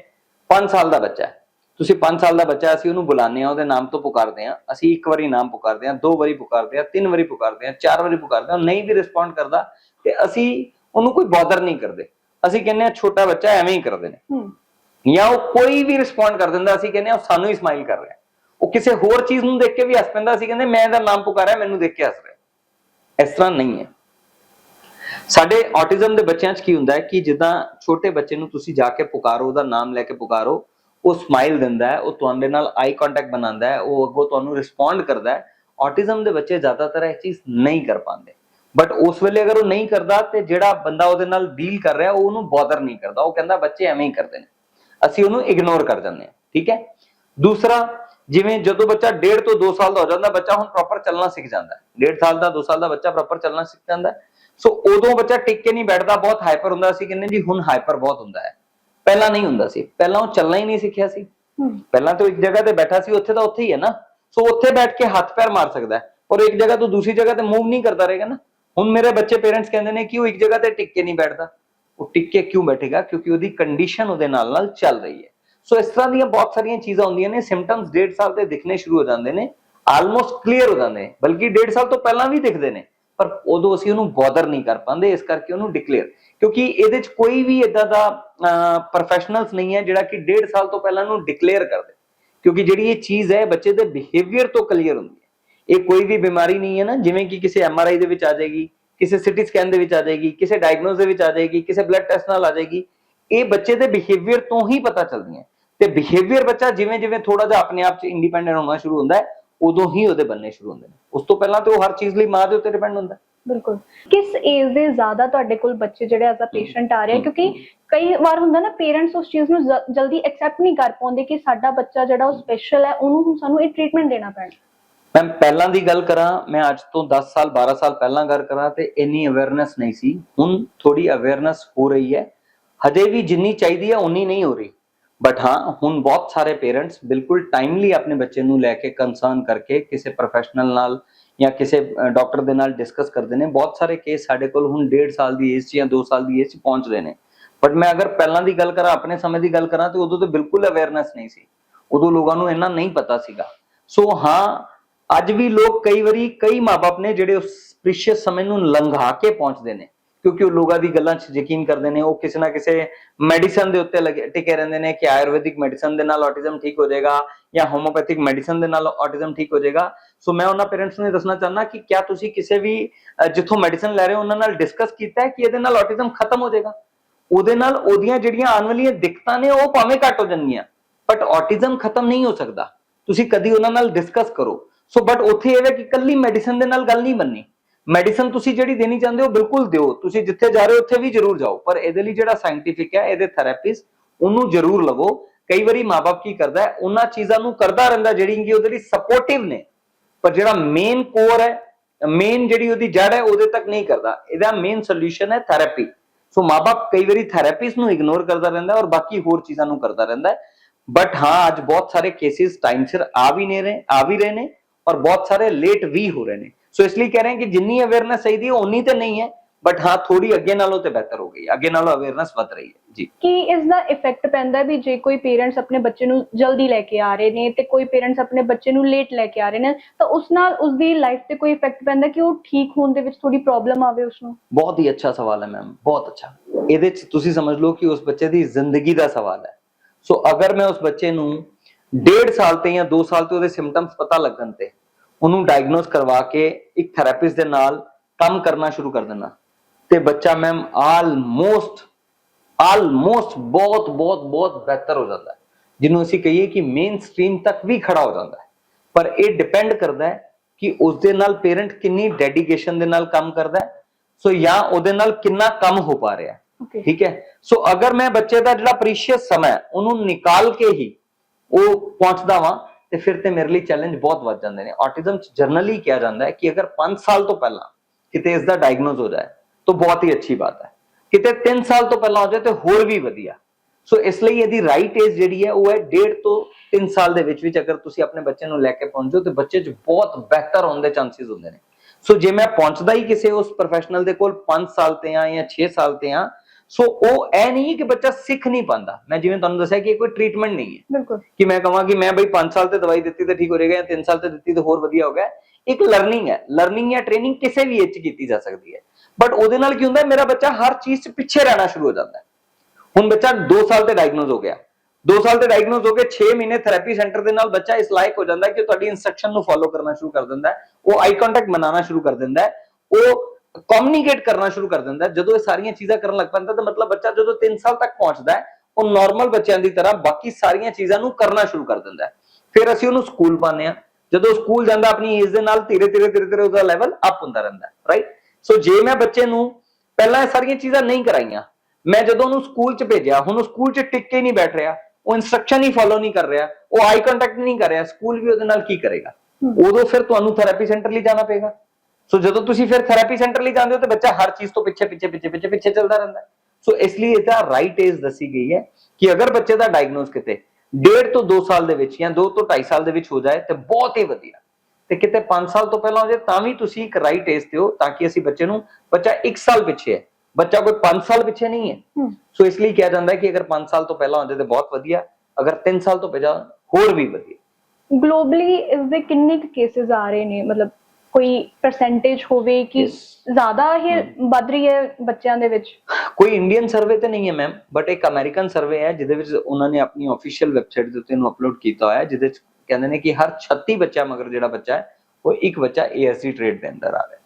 5 ਸਾਲ ਦਾ ਬੱਚਾ ਹੈ। ਤੁਸੀਂ 5 ਸਾਲ ਦਾ ਬੱਚਾ ਅਸੀਂ ਉਹਨੂੰ ਬੁਲਾਉਂਦੇ ਆ ਉਹਦੇ ਨਾਮ ਤੋਂ ਪੁਕਾਰਦੇ ਆ ਅਸੀਂ ਇੱਕ ਵਾਰੀ ਨਾਮ ਪੁਕਾਰਦੇ ਆ ਦੋ ਵਾਰੀ ਪੁਕਾਰਦੇ ਆ ਤਿੰਨ ਵਾਰੀ ਪੁਕਾਰਦੇ ਆ ਚਾਰ ਵਾਰੀ ਪੁਕਾਰਦੇ ਆ ਨਹੀਂ ਵੀ ਰਿਸਪੌਂਡ ਕਰਦਾ ਤੇ ਅਸੀਂ ਉਹਨੂੰ ਕੋਈ ਬੌਦਰ ਨਹੀਂ ਕਰਦੇ। ਅਸੀਂ ਕਹਿੰਦੇ ਆ ਛੋਟਾ ਬੱਚਾ ਐਵੇਂ ਹੀ ਕਰਦੇ ਨੇ।
ਹੂੰ।
ਜਾਂ ਉਹ ਕੋਈ ਵੀ ਰਿਸਪੌਂਡ ਕਰ ਦਿੰਦਾ ਅਸੀਂ ਕਹਿੰਦੇ ਆ ਉਹ ਸਾਨੂੰ ਹੀ ਸਮਾਈਲ ਕਰ ਰਿਹਾ ਉਹ ਕਿਸੇ ਹੋਰ ਚੀਜ਼ ਨੂੰ ਦੇਖ ਕੇ ਵੀ ਹੱਸ ਪੈਂਦਾ ਅਸੀਂ ਕਹਿੰਦੇ ਮੈਂ ਇਹਦਾ ਨਾਮ ਪੁਕਾਰਿਆ ਮੈਨੂੰ ਦੇਖ ਕੇ ਹੱਸ ਰਿਹਾ ਇਸ ਤਰ੍ਹਾਂ ਨਹੀਂ ਹੈ। ਸਾਡੇ ਆਟਿਜ਼ਮ ਦੇ ਬੱਚਿਆਂ 'ਚ ਕੀ ਹੁੰਦਾ ਹੈ ਕਿ ਜਿੱਦਾਂ ਛੋਟੇ ਬੱਚੇ ਨੂੰ ਤੁਸੀਂ ਜਾ ਕੇ ਪੁਕਾਰੋ, ਉਹਦਾ ਨਾਮ ਲੈ ਕੇ ਪੁਕਾਰੋ, ਉਹ ਸਮਾਈਲ ਦਿੰਦਾ ਹੈ, ਉਹ ਤੁਹਾਡੇ ਨਾਲ ਆਈ ਕੰਟੈਕਟ ਬਣਾਉਂਦਾ ਹੈ, ਉਹ ਅੱਗੋਂ ਤੁਹਾਨੂੰ ਰਿਸਪੌਂਡ ਕਰਦਾ ਹੈ। ਆਟਿਜ਼ਮ ਦੇ ਬੱਚੇ ਜ਼ਿਆਦਾਤਰ ਇਹ ਚੀਜ਼ ਨਹੀਂ ਕਰ ਪਾਉਂਦੇ। ਬਟ ਉਸ ਵੇਲੇ ਅਗਰ ਉਹ ਨਹੀਂ ਕਰਦਾ ਤੇ ਜਿਹੜਾ ਬੰਦਾ ਉਹਦੇ ਨਾਲ ਡੀਲ ਕਰ ਰਿਹਾ, ਉਹ ਉਹਨੂੰ ਬੋਦਰ ਨਹੀਂ ਕਰਦਾ। ਉਹ ਕਹਿੰਦਾ, ਬੱਚੇ ਐਵੇਂ ਹੀ ਕਰਦੇ ਨੇ। ਅਸੀਂ ਉਹਨੂੰ ਇਗਨੋਰ ਕਰ ਜਾਂਦੇ ਹਾਂ। ਠੀਕ ਹੈ? ਦੂਸਰਾ, ਜਿਵੇਂ ਜਦੋਂ ਬੱਚਾ 1.5 ਤੋਂ 2 ਸਾਲ ਦਾ ਹੋ ਜਾਂਦਾ, ਬੱਚਾ ਹੁਣ ਪ੍ਰੋਪਰ ਚੱਲਣਾ ਸਿੱਖ ਜਾਂਦਾ ਹੈ। 1.5 ਸਾਲ ਦਾ 2 ਸਾਲ ਦਾ ਬੱਚਾ ਪ੍ਰੋਪਰ ਚੱਲਣਾ ਸਿੱਖ ਜਾਂਦਾ ਹੈ। ਸੋ ਉਦੋਂ ਬੱਚਾ ਟਿਕ ਕੇ ਨਹੀਂ ਬੈਠਦਾ ਬਹੁਤ ਹਾਈਪਰ ਹੁੰਦਾ ਸੀ ਕਹਿੰਦੇ ਜੀ ਹੁਣ ਹਾਈਪਰ ਬਹੁਤ ਹੁੰਦਾ ਹੈ। ਪਹਿਲਾਂ ਨਹੀਂ ਹੁੰਦਾ ਸੀ। ਪਹਿਲਾਂ ਉਹ ਚੱਲਣਾ ਹੀ ਨਹੀਂ ਸਿੱਖਿਆ ਸੀ। ਪਹਿਲਾਂ ਤਾਂ ਇੱਕ ਜਗ੍ਹਾ ਤੇ ਬੈਠਾ ਸੀ ਉੱਥੇ ਤਾਂ ਉੱਥੇ ਹੀ ਹੈ ਨਾ। ਸੋ ਉੱਥੇ ਬੈਠ ਕੇ ਹੱਥ ਪੈਰ ਮਾਰ ਸਕਦਾ ਹੈ। ਔਰ ਇੱਕ ਜਗ੍ਹਾ ਤੋਂ ਦੂਸਰੀ ਜਗ੍ਹਾ ਤੇ ਮੂਵ ਨਹੀਂ ਕਰਦਾ ਰਹੇਗਾ ਨਾ। ਹੁਣ ਮੇਰੇ ਬੱਚੇ ਪੇਰੈਂਟਸ ਕਹਿੰਦੇ ਨੇ ਕਿ ਉਹ ਇੱਕ ਜਗ੍ਹਾ ਤੇ ਟਿਕ ਕੇ ਨਹੀਂ ਬੈਠਦਾ। ਉਹ ਟਿਕ ਕੇ ਕਿਉਂ ਬੈਠੇਗਾ? ਕਿਉਂਕਿ ਉਹਦੀ ਕੰਡੀਸ਼ਨ ਉਹਦੇ ਨਾਲ ਨਾਲ ਚੱਲ ਰਹੀ ਹੈ। ਸੋ ਇਸ ਤਰ੍ਹਾਂ ਦੀਆਂ ਬਹੁਤ ਸਾਰੀਆਂ ਚੀਜ਼ਾਂ ਹੁੰਦੀਆਂ ਨੇ। ਸਿੰਪਟਮਸ 1.5 ਸਾਲ ਤੇ ਦਿਖਣੇ ਸ਼ੁਰੂ ਹੋ ਜਾਂਦੇ ਨੇ। ਆਲਮੋਸਟ ਕਲੀਅਰ ਹੋ ਜਾਂਦੇ ਨੇ। ਬਲਕਿ 1.5 ਸਾਲ ਤੋਂ ਪਹਿਲਾਂ ਵੀ ਦਿਖਦੇ ਨੇ। ਪਰ ਉਦੋਂ ਅਸੀਂ ਉਹਨੂੰ ਬੋਦਰ ਨਹੀਂ ਕਰ ਪਾਉਂਦੇ, ਇਸ ਕਰਕੇ ਉਹਨੂੰ ਡਿਕਲੇਅਰ ਕਿਉਂਕਿ ਇਹਦੇ 'ਚ ਕੋਈ ਵੀ ਇਦਾਂ ਦਾ ਪ੍ਰੋਫੈਸ਼ਨਲਸ ਨਹੀਂ ਹੈ ਜਿਹੜਾ ਕਿ 1.5 ਸਾਲ ਤੋਂ ਪਹਿਲਾਂ ਨੂੰ ਡਿਕਲੇਅਰ ਕਰ ਦੇ ਕਿਉਂਕਿ ਜਿਹੜੀ ਇਹ ਚੀਜ਼ ਹੈ, ਬੱਚੇ ਦੇ ਬਿਹੇਵੀਅਰ ਤੋਂ ਕਲੀਅਰ ਹੁੰਦੀ ਹੈ। ਇਹ ਕੋਈ ਵੀ ਬਿਮਾਰੀ ਨਹੀਂ ਹੈ ਨਾ, ਜਿਵੇਂ ਕਿ ਕਿਸੇ ਐਮਆਰਆਈ ਦੇ ਵਿੱਚ ਆ ਜਾਏਗੀ, ਕਿਸੇ ਸਿਟੀ ਸਕੈਨ ਦੇ ਵਿੱਚ ਆ ਜਾਏਗੀ, ਕਿਸੇ ਡਾਇਗਨੋਸ ਦੇ ਵਿੱਚ ਆ ਜਾਏਗੀ, ਕਿਸੇ ਬਲੱਡ ਟੈਸਟ ਨਾਲ ਆ ਜਾਏਗੀ। ਇਹ ਬੱਚੇ ਦੇ ਬਿਹੇਵੀਅਰ ਤੋਂ ਹੀ ਪਤਾ ਚੱਲਦੀਆਂ। ਤੇ ਬਿਹੇਵੀਅਰ ਬੱਚਾ ਜਿਵੇਂ ਜਿਵੇਂ ਥੋੜਾ ਜਿਹਾ ਆਪਣੇ ਆਪ 'ਚ ਇੰਡੀਪੈਂਡੈਂਟ ਹੋਣਾ ਸ਼ੁਰੂ ਹੁੰਦਾ ਹੈ ਉਦੋਂ ਹੀ ਉਹਦੇ ਬੰਨੇ ਸ਼ੁਰੂ ਹੁੰਦੇ ਨੇ। ਉਸ ਤੋਂ ਪਹਿਲਾਂ ਤੇ ਉਹ ਹਰ ਚੀਜ਼ ਲਈ ਮਾਂ ਦੇ ਉੱਤੇ ਡਿਪੈਂਡ ਹੁੰਦਾ।
ਬਿਲਕੁਲ। ਕਿਸ ਏਜ ਦੇ ਜ਼ਿਆਦਾ ਤੁਹਾਡੇ ਕੋਲ ਬੱਚੇ ਜਿਹੜੇ ਐਜ਼ ਅ ਪੇਸ਼ੈਂਟ ਆ ਰਹੇ ਕਿਉਂਕਿ ਕਈ ਵਾਰ ਹੁੰਦਾ ਨਾ ਪੇਰੈਂਟਸ ਉਸ ਚੀਜ਼ ਨੂੰ ਜਲਦੀ ਐਕਸੈਪਟ ਨਹੀਂ ਕਰ ਪਾਉਂਦੇ ਕਿ ਸਾਡਾ ਬੱਚਾ ਜਿਹੜਾ ਉਹ ਸਪੈਸ਼ਲ ਹੈ ਉਹਨੂੰ ਹੁਣ ਸਾਨੂੰ ਇਹ ਟ੍ਰੀਟਮੈਂਟ ਦੇਣਾ ਪੈਣਾ।
ਮੈਂ ਪਹਿਲਾਂ ਦੀ ਗੱਲ ਕਰਾਂ ਮੈਂ ਅੱਜ ਤੋਂ 10 ਸਾਲ 12 ਸਾਲ ਪਹਿਲਾਂ ਗੱਲ ਕਰਾਂ ਤੇ ਇੰਨੀ ਅਵੇਅਰਨੈਸ ਨਹੀਂ ਸੀ। ਹੁਣ ਥੋੜੀ ਅਵੇਅਰਨੈਸ ਹੋ ਰਹੀ ਹੈ। ਹਜੇ ਵੀ ਜਿੰਨੀ ਚਾਹੀਦੀ ਹੈ ਉਨੀ ਨਹੀਂ ਹੋ ਰਹੀ। ਬਟ ਹਾਂ ਹੁਣ ਬਹੁਤ ਸਾਰੇ ਪੇਰੈਂਟਸ ਬਿਲਕੁਲ ਟਾਈਮਲੀ ਆਪਣੇ ਬੱਚੇ ਨੂੰ ਲੈ ਕੇ ਕੰਸਰਨ ਕਰਕੇ ਕਿਸੇ ਪ੍ਰੋਫੈਸ਼ਨਲ ਨਾਲ ਜਾਂ ਕਿਸੇ ਡਾਕਟਰ ਦੇ ਨਾਲ ਡਿਸਕਸ ਕਰਦੇ ਨੇ ਬਹੁਤ ਸਾਰੇ ਕੇਸ ਸਾਡੇ ਕੋਲ ਹੁਣ 1.5 ਸਾਲ ਦੀ ਏਜ 'ਚ ਜਾਂ 2 ਸਾਲ ਦੀ ਏਜ 'ਚ ਪਹੁੰਚਦੇ ਨੇ ਬਟ ਮੈਂ ਅਗਰ ਪਹਿਲਾਂ ਦੀ ਗੱਲ ਕਰਾਂ ਆਪਣੇ ਸਮੇਂ ਦੀ ਗੱਲ ਕਰਾਂ ਤੇ ਉਦੋਂ ਤੇ ਬਿਲਕੁਲ ਅਵੇਅਰਨੈਸ ਨਹੀਂ ਸੀ ਉਦੋਂ ਲੋਕਾਂ ਨੂੰ ਇੰਨਾ ਨਹੀਂ ਪਤਾ ਸੀਗਾ ਸੋ ਹਾਂ ਅੱਜ ਵੀ ਲੋਕ ਕਈ ਵਾਰੀ ਕਈ ਮਾਪੇ ਨੇ ਜਿਹੜੇ ਉਸ ਪ੍ਰੀਸ਼ੀਅਸ ਸਮੇਂ ਨੂੰ ਲੰਘਾ ਕੇ ਪਹੁੰਚਦੇ ਨੇ ਕਿਉਂਕਿ ਉਹ ਲੋਕਾਂ ਦੀ ਗੱਲਾਂ 'ਚ ਯਕੀਨ ਕਰਦੇ ਨੇ, ਉਹ ਕਿਸੇ ਨਾ ਕਿਸੇ ਮੈਡੀਸਨ ਦੇ ਉੱਤੇ ਲੱਗੇ, ਟਿਕੇ ਰਹਿੰਦੇ ਨੇ ਕਿ ਆਯੁਰਵੈਦਿਕ ਮੈਡੀਸਨ ਦੇ ਨਾਲ ਆਟਿਜ਼ਮ ਠੀਕ ਹੋ ਜਾਏਗਾ ਜਾਂ ਹੋਮੋਪੈਥਿਕ ਮੈਡੀਸਨ ਦੇ ਨਾਲ ਆਟਿਜ਼ਮ ਠੀਕ ਹੋ ਜਾਏਗਾ। ਸੋ ਮੈਂ ਉਹਨਾਂ ਪੇਰੈਂਟਸ ਨੂੰ ਇਹ ਦੱਸਣਾ ਚਾਹੁੰਦਾ ਕਿ ਕਿਆ ਤੁਸੀਂ ਕਿਸੇ ਵੀ ਜਿੱਥੋਂ ਮੈਡੀਸਨ ਲੈ ਰਹੇ ਹੋ, ਉਹਨਾਂ ਨਾਲ ਡਿਸਕਸ ਕੀਤਾ ਹੈ ਕਿ ਇਹਦੇ ਨਾਲ ਆਟਿਜ਼ਮ ਖਤਮ ਹੋ ਜਾਏਗਾ? ਉਹਦੇ ਨਾਲ ਉਹਦੀਆਂ ਜਿਹੜੀਆਂ ਆਉਣ ਵਾਲੀਆਂ ਦਿੱਕਤਾਂ ਨੇ, ਉਹ ਭਾਵੇਂ ਘੱਟ ਹੋ ਜਾਣਗੀਆਂ ਬਟ ਆਟਿਜ਼ਮ ਖਤਮ ਨਹੀਂ ਹੋ ਸਕਦਾ। ਤੁਸੀਂ ਕਦੀ ਉਹਨਾਂ ਨਾਲ ਡਿਸਕਸ ਕਰੋ। ਸੋ ਬਟ ਉੱਥੇ ਇਹ ਹੈ ਕਿ ਕੱਲੀ ਮੈਡੀਸਨ ਦੇ ਨਾਲ ਗੱਲ ਨਹੀਂ ਬੰਨੀ ਮੈਡੀਸਨ ਤੁਸੀਂ ਜਿਹੜੀ ਦੇਣੀ ਚਾਹੁੰਦੇ ਹੋ ਬਿਲਕੁਲ ਦਿਓ। ਤੁਸੀਂ ਜਿੱਥੇ ਜਾ ਰਹੇ ਹੋ ਉੱਥੇ ਵੀ ਜ਼ਰੂਰ ਜਾਓ। ਪਰ ਇਹਦੇ ਲਈ ਜਿਹੜਾ ਸਾਇੰਟੀਫਿਕ ਹੈ, ਇਹਦੇ ਥੈਰੇਪਿਸਟ ਉਹਨੂੰ ਜ਼ਰੂਰ ਲਵੋ। ਕਈ ਵਾਰੀ ਮਾਪੇ ਕੀ ਕਰਦਾ ਹੈ, ਉਹਨਾਂ ਚੀਜ਼ਾਂ ਨੂੰ ਕਰਦਾ ਰਹਿੰਦਾ ਜਿਹੜੀ ਕਿ ਉਹਦੇ ਲਈ ਸਪੋਰਟਿਵ ਨੇ। ਪਰ ਜਿਹੜਾ ਮੇਨ ਕੋਰ ਹੈ ਮੇਨ ਜਿਹੜੀ ਉਹਦੀ ਜੜ ਹੈ, ਉਹਦੇ ਤੱਕ ਨਹੀਂ ਕਰਦਾ। ਇਹਦਾ ਮੇਨ ਸੋਲੂਸ਼ਨ ਹੈ ਥੈਰੇਪੀ ਸੋ ਮਾਪੇ ਕਈ ਵਾਰੀ ਥੈਰੇਪਿਸਟ ਨੂੰ ਇਗਨੋਰ ਕਰਦਾ ਰਹਿੰਦਾ ਔਰ ਬਾਕੀ ਹੋਰ ਚੀਜ਼ਾਂ ਨੂੰ ਕਰਦਾ ਰਹਿੰਦਾ ਬਟ ਹਾਂ, ਅੱਜ ਬਹੁਤ ਸਾਰੇ ਕੇਸਿਸ ਟਾਈਮ ਸਿਰ ਆ ਵੀ ਨਹੀਂ ਰਹੇ, ਆ ਵੀ ਰਹੇ ਨੇ ਔਰ ਬਹੁਤ ਸਾਰੇ ਲੇਟ ਵੀ ਹੋ ਰਹੇ ਨੇ। ਸੋ ਇਸ ਲਈ ਕਹਿ ਰਹੇ ਹਾਂ ਕਿ ਜਿੰਨੀ ਅਵੇਅਰਨੈਸ ਚਾਹੀਦੀ ਹੈ ਉਨੀ ਤੇ ਨਹੀਂ ਹੈ ਬਟ ਹਾਂ ਥੋੜੀ ਅੱਗੇ ਨਾਲੋਂ ਤੇ ਬਿਹਤਰ ਹੋ ਗਈ ਅੱਗੇ ਨਾਲੋਂ ਅਵੇਅਰਨੈਸ ਵੱਧ ਰਹੀ ਹੈ। ਜੀ।
ਕਿ ਇਸ ਦਾ ਇਫੈਕਟ ਪੈਂਦਾ ਵੀ ਜੇ ਕੋਈ ਪੇਰੈਂਟਸ ਆਪਣੇ ਬੱਚੇ ਨੂੰ ਜਲਦੀ ਲੈ ਕੇ ਆ ਰਹੇ ਨੇ ਤੇ ਕੋਈ ਪੇਰੈਂਟਸ ਆਪਣੇ ਬੱਚੇ ਨੂੰ ਲੇਟ ਲੈ ਕੇ ਆ ਰਹੇ ਨੇ ਤਾਂ ਉਸ ਨਾਲ ਉਸ ਦੀ ਲਾਈਫ ਤੇ ਕੋਈ ਇਫੈਕਟ ਪੈਂਦਾ ਕਿ ਉਹ ਠੀਕ ਹੋਣ ਦੇ ਵਿੱਚ ਥੋੜੀ ਪ੍ਰੋਬਲਮ ਆਵੇ ਉਸ ਨੂੰ
ਬਹੁਤ ਹੀ ਅੱਛਾ ਸਵਾਲ ਹੈ ਮੈਮ ਬਹੁਤ ਅੱਛਾ। ਇਹਦੇ ਚ ਤੁਸੀਂ ਸਮਝ ਲਓ ਕਿ ਉਸ ਬੱਚੇ ਦੀ ਜ਼ਿੰਦਗੀ ਦਾ ਸਵਾਲ ਹੈ। ਸੋ ਅਗਰ ਮੈਂ ਉਸ ਬੱਚੇ ਨੂੰ ਡੇਢ ਸਾਲ ਤੇ ਜਾਂ 2 ਸਾਲ ਤੇ ਉਹਦੇ ਸਿੰਪਟਮਸ ਪਤਾ ਲੱਗਣ ਤੇ ਉਹਨੂੰ ਡਾਇਗਨੋਸ ਕਰਵਾ ਕੇ ਇੱਕ ਥੈਰੇਪਿਸਟ ਦੇ ਨਾਲ ਕੰਮ ਕਰਨਾ ਸ਼ੁਰੂ ਕਰ ਦੇਣਾ ਤੇ ਬੱਚਾ ਮੈਮ ਆਲਮੋਸਟ ਆਲਮੋਸਟ ਬਹੁਤ ਬਹੁਤ ਬਹੁਤ ਬਿਹਤਰ ਹੋ ਜਾਂਦਾ ਹੈ। ਜਿਹਨੂੰ ਅਸੀਂ ਕਹੀਏ ਕਿ ਮੇਨ ਸਟ੍ਰੀਮ ਤੱਕ ਵੀ ਖੜਾ ਹੋ ਜਾਂਦਾ ਹੈ। ਪਰ ਇਹ ਡਿਪੈਂਡ ਕਰਦਾ ਹੈ ਕਿ ਉਸ ਦੇ ਨਾਲ ਪੇਰੈਂਟ ਕਿੰਨੀ ਡੈਡੀਕੇਸ਼ਨ ਦੇ ਨਾਲ ਕੰਮ ਕਰਦਾ ਹੈ। ਸੋ ਜਾਂ ਉਹਦੇ ਨਾਲ ਕਿੰਨਾ ਕੰਮ ਹੋ ਪਾ ਰਿਹਾ ਠੀਕ ਹੈ? ਸੋ ਅਗਰ ਮੈਂ ਬੱਚੇ ਦਾ ਜਿਹੜਾ ਪ੍ਰੀਸ਼ੀਅਸ ਸਮਾਂ ਉਹਨੂੰ ਨਿਕਾਲ ਕੇ ਹੀ ਉਹ ਪਹੁੰਚਦਾ ਵਾਂ ਤੇ ਫਿਰ ਤੇ ਮੇਰੇ ਲਈ ਚੈਲੰਜ ਬਹੁਤ ਵੱਧ ਜਾਂਦੇ ਨੇ। ਆਟਿਜ਼ਮ ਚ ਜਰਨਲੀ ਕਿਹਾ ਜਾਂਦਾ ਹੈ ਕਿ ਅਗਰ 5 ਸਾਲ ਤੋਂ ਪਹਿਲਾਂ ਕਿਤੇ ਇਸ ਦਾ ਡਾਇਗਨੋਸ ਹੋ ਜਾਏ, ਤਾਂ ਬਹੁਤ ਹੀ ਅੱਛੀ ਬਾਤ ਹੈ। ਕਿਤੇ 3 ਸਾਲ ਤੋਂ ਪਹਿਲਾਂ ਹੋ ਜਾਏ, ਤੇ ਹੋਰ ਵੀ ਵਧੀਆ। ਸੋ ਇਸ ਲਈ ਇਹਦੀ ਰਾਈਟ ਏਜ ਜਿਹੜੀ ਹੈ, ਉਹ ਹੈ 1.5 ਤੋਂ 3 ਸਾਲ ਦੇ ਵਿੱਚ ਵਿੱਚ ਅਗਰ ਤੁਸੀਂ ਆਪਣੇ ਬੱਚੇ ਨੂੰ ਲੈ ਕੇ ਪਹੁੰਚੋ, ਤੇ ਬੱਚੇ 'ਚ ਬਹੁਤ ਬਿਹਤਰ ਹੋਣ ਦੇ ਚਾਂਸਸ ਹੁੰਦੇ ਨੇ। ਸੋ ਜੇ ਮੈਂ ਪਹੁੰਚਦਾ ਹੀ ਕਿਸੇ ਉਸ ਪ੍ਰੋਫੈਸ਼ਨਲ ਦੇ ਕੋਲ 5 ਸਾਲ ਤੇ ਆ ਜਾਂ 6 ਸਾਲ ਤੇ ਆ ਸੋ ਉਹ ਇਹ ਨਹੀਂ ਕਿ ਬੱਚਾ ਸਿੱਖ ਨਹੀਂ ਪਾਉਂਦਾ। ਮੈਂ ਜਿਵੇਂ ਤੁਹਾਨੂੰ ਦੱਸਿਆ ਕਿ ਇਹ ਕੋਈ ਟ੍ਰੀਟਮੈਂਟ ਨਹੀਂ ਹੈ।
ਬਿਲਕੁਲ।
ਕਿ ਮੈਂ ਕਹਾਂ ਕਿ ਮੈਂ ਬਈ 5 ਸਾਲ ਤੇ ਦਵਾਈ ਦਿੱਤੀ ਤੇ ਠੀਕ ਹੋ ਜਾਏਗਾ ਜਾਂ 3 ਸਾਲ ਤੇ ਦਿੱਤੀ ਤੇ ਹੋਰ ਵਧੀਆ ਹੋ ਗਿਆ। ਇੱਕ ਲਰਨਿੰਗ ਹੈ। ਲਰਨਿੰਗ ਜਾਂ ਟ੍ਰੇਨਿੰਗ ਕਿਸੇ ਵੀ ਏਜ 'ਚ ਕੀਤੀ ਜਾ ਸਕਦੀ ਹੈ। ਬਟ ਉਹਦੇ ਨਾਲ ਕੀ ਹੁੰਦਾ ਮੇਰਾ ਬੱਚਾ ਹਰ ਚੀਜ਼ 'ਚ ਪਿੱਛੇ ਰਹਿਣਾ ਸ਼ੁਰੂ ਹੋ ਜਾਂਦਾ ਹੈ। ਹੁਣ ਬੱਚਾ 2 ਸਾਲ ਤੇ ਡਾਇਗਨੋਜ਼ ਹੋ ਗਿਆ। 2 ਸਾਲ ਤੇ ਡਾਇਗਨੋਜ਼ ਹੋ ਕੇ 6 ਮਹੀਨੇ ਥੈਰੇਪੀ ਸੈਂਟਰ ਦੇ ਨਾਲ ਬੱਚਾ ਇਸ ਲਾਇਕ ਹੋ ਜਾਂਦਾ ਕਿ ਉਹ ਤੁਹਾਡੀ ਇਨਸਟਰਕਸ਼ਨ ਨੂੰ ਫੋਲੋ ਕਰਨਾ ਸ਼ੁਰੂ ਕਰ ਦਿੰਦਾ ਹੈ। ਉਹ ਆਈ ਕੰਟੈਕਟ ਬਣਾਉਣਾ ਸ਼ੁਰੂ ਕਰ ਦਿੰਦਾ ਹੈ। ਉਹ ਕਮਿਊਨੀਕੇਟ ਕਰਨਾ ਸ਼ੁਰੂ ਕਰ ਦਿੰਦਾ ਜਦੋਂ ਇਹ ਸਾਰੀਆਂ ਚੀਜ਼ਾਂ ਕਰਨ ਲੱਗ ਪੈਂਦਾ ਤਾਂ ਮਤਲਬ ਬੱਚਾ ਜਦੋਂ 3 ਸਾਲ ਤੱਕ ਪਹੁੰਚਦਾ ਹੈ ਉਹ ਨਾਰਮਲ ਬੱਚਿਆਂ ਦੀ ਤਰ੍ਹਾਂ ਬਾਕੀ ਸਾਰੀਆਂ ਚੀਜ਼ਾਂ ਨੂੰ ਕਰਨਾ ਸ਼ੁਰੂ ਕਰ ਦਿੰਦਾ ਹੈ। ਫਿਰ ਅਸੀਂ ਉਹਨੂੰ ਸਕੂਲ ਪਾਉਂਦੇ ਆ ਜਦੋਂ ਸਕੂਲ ਜਾਂਦਾ ਆਪਣੀ ਏਜ ਦੇ ਨਾਲ ਧੀਰੇ ਧੀਰੇ ਧੀਰੇ ਧੀਰੇ ਉਹਦਾ ਲੈਵਲ ਅਪ ਹੁੰਦਾ ਰਹਿੰਦਾ ਰਾਈਟ ਸੋ ਜੇ ਮੈਂ ਬੱਚੇ ਨੂੰ ਪਹਿਲਾਂ ਇਹ ਸਾਰੀਆਂ ਚੀਜ਼ਾਂ ਨਹੀਂ ਕਰਾਈਆਂ ਮੈਂ ਜਦੋਂ ਉਹਨੂੰ ਸਕੂਲ 'ਚ ਭੇਜਿਆ ਹੁਣ ਉਹ ਸਕੂਲ 'ਚ ਟਿਕ ਕੇ ਨਹੀਂ ਬੈਠ ਰਿਹਾ ਉਹ ਇਨਸਟਰਕਸ਼ਨ ਹੀ ਫੋਲੋ ਨਹੀਂ ਕਰ ਰਿਹਾ ਉਹ ਆਈ ਕੰਟੈਕਟ ਨਹੀਂ ਕਰ ਰਿਹਾ ਸਕੂਲ ਵੀ ਉਹਦੇ ਨਾਲ ਕੀ ਕਰੇਗਾ? ਉਦੋਂ ਫਿਰ ਤੁਹਾਨੂੰ ਥੈਰੇਪੀ ਸੈਂਟਰ ਲਈ ਜਾਣਾ ਪਏਗਾ। ਸੋ ਜਦੋਂ ਤੁਸੀਂ ਫਿਰ ਥੈਰੇਪੀ ਸੈਂਟਰ ਲਈ ਜਾਂਦੇ ਹੋ ਤੇ ਬੱਚਾ ਹਰ ਚੀਜ਼ ਤੋਂ ਪਿੱਛੇ ਪਿੱਛੇ ਪਿੱਛੇ ਪਿੱਛੇ ਪਿੱਛੇ ਚੱਲਦਾ ਰਹਿੰਦਾ ਸੋ ਇਸ ਲਈ ਇਹਦਾ ਰਾਈਟ ਏਜ ਦੱਸੀ ਗਈ ਹੈ ਕਿ ਅਗਰ ਬੱਚੇ ਦਾ ਡਾਇਗਨੋਸ ਕਿਤੇ ਡੇਢ ਤੋਂ 2 ਸਾਲ ਦੇ ਵਿੱਚ ਜਾਂ 2 ਤੋਂ 2.5 ਸਾਲ ਦੇ ਵਿੱਚ ਹੋ ਜਾਏ ਤੇ ਬਹੁਤ ਹੀ ਵਧੀਆ। ਤੇ ਕਿਤੇ 5 ਸਾਲ ਤੋਂ ਪਹਿਲਾਂ ਹੋ ਜਾਏ ਤਾਂ ਵੀ ਤੁਸੀਂ ਇੱਕ ਰਾਈਟ ਏਜ ਤੇ ਹੋ ਤਾਂ ਕਿ ਅਸੀਂ ਬੱਚੇ ਨੂੰ ਬੱਚਾ 1 ਸਾਲ ਪਿੱਛੇ ਹੈ। ਬੱਚਾ ਕੋਈ 5 ਸਾਲ ਪਿੱਛੇ ਨਹੀਂ ਹੈ। ਸੋ ਇਸ ਲਈ ਕਿਹਾ ਜਾਂਦਾ ਹੈ ਕਿ ਅਗਰ 5 ਸਾਲ ਤੋਂ ਪਹਿਲਾਂ ਹੋ ਜਾਏ ਤੇ ਬਹੁਤ ਵਧੀਆ ਅਗਰ 3 ਸਾਲ ਤੋਂ ਪਹਿਲਾਂ ਹੋਰ ਵੀ ਵਧੀਆ।
ਗਲੋਬਲੀ ਇਸ ਦੇ ਕਿੰਨੇ ਕੁ ਕੇਸਿਸ ਆ ਰਹੇ ਨੇ? ਮਤਲਬ ਕੋਈ ਪਰਸੈਂਟੇਜ ਹੋਵੇ ਕਿ. ਜ਼ਿਆਦਾ ਇਹ ਵੱਧ ਰਹੀ ਹੈ ਬੱਚਿਆਂ ਦੇ ਵਿੱਚ?
ਕੋਈ ਇੰਡੀਅਨ ਸਰਵੇ ਤੇ ਨਹੀਂ ਹੈ ਮੈਮ ਬਟ ਇੱਕ ਅਮਰੀਕਨ ਸਰਵੇ ਹੈ ਜਿਹਦੇ ਵਿੱਚ ਉਹਨਾਂ ਨੇ ਆਪਣੀ ਅਫੀਸ਼ੀਅਲ ਵੈਬਸਾਈਟ ਦੇ ਉੱਤੇ ਇਹਨੂੰ ਅਪਲੋਡ ਕੀਤਾ ਹੋਇਆ ਹੈ ਜਿਹਦੇ ਵਿੱਚ ਕਹਿੰਦੇ ਨੇ ਕਿ ਹਰ 36 ਬੱਚਾ ਮਗਰ ਜਿਹੜਾ ਬੱਚਾ ਹੈ ਉਹ ਇੱਕ ਬੱਚਾ ਏਐਸਡੀ ਟ੍ਰੇਡ ਦੇ ਅੰਦਰ ਆ ਰਿਹਾ ਹੈ।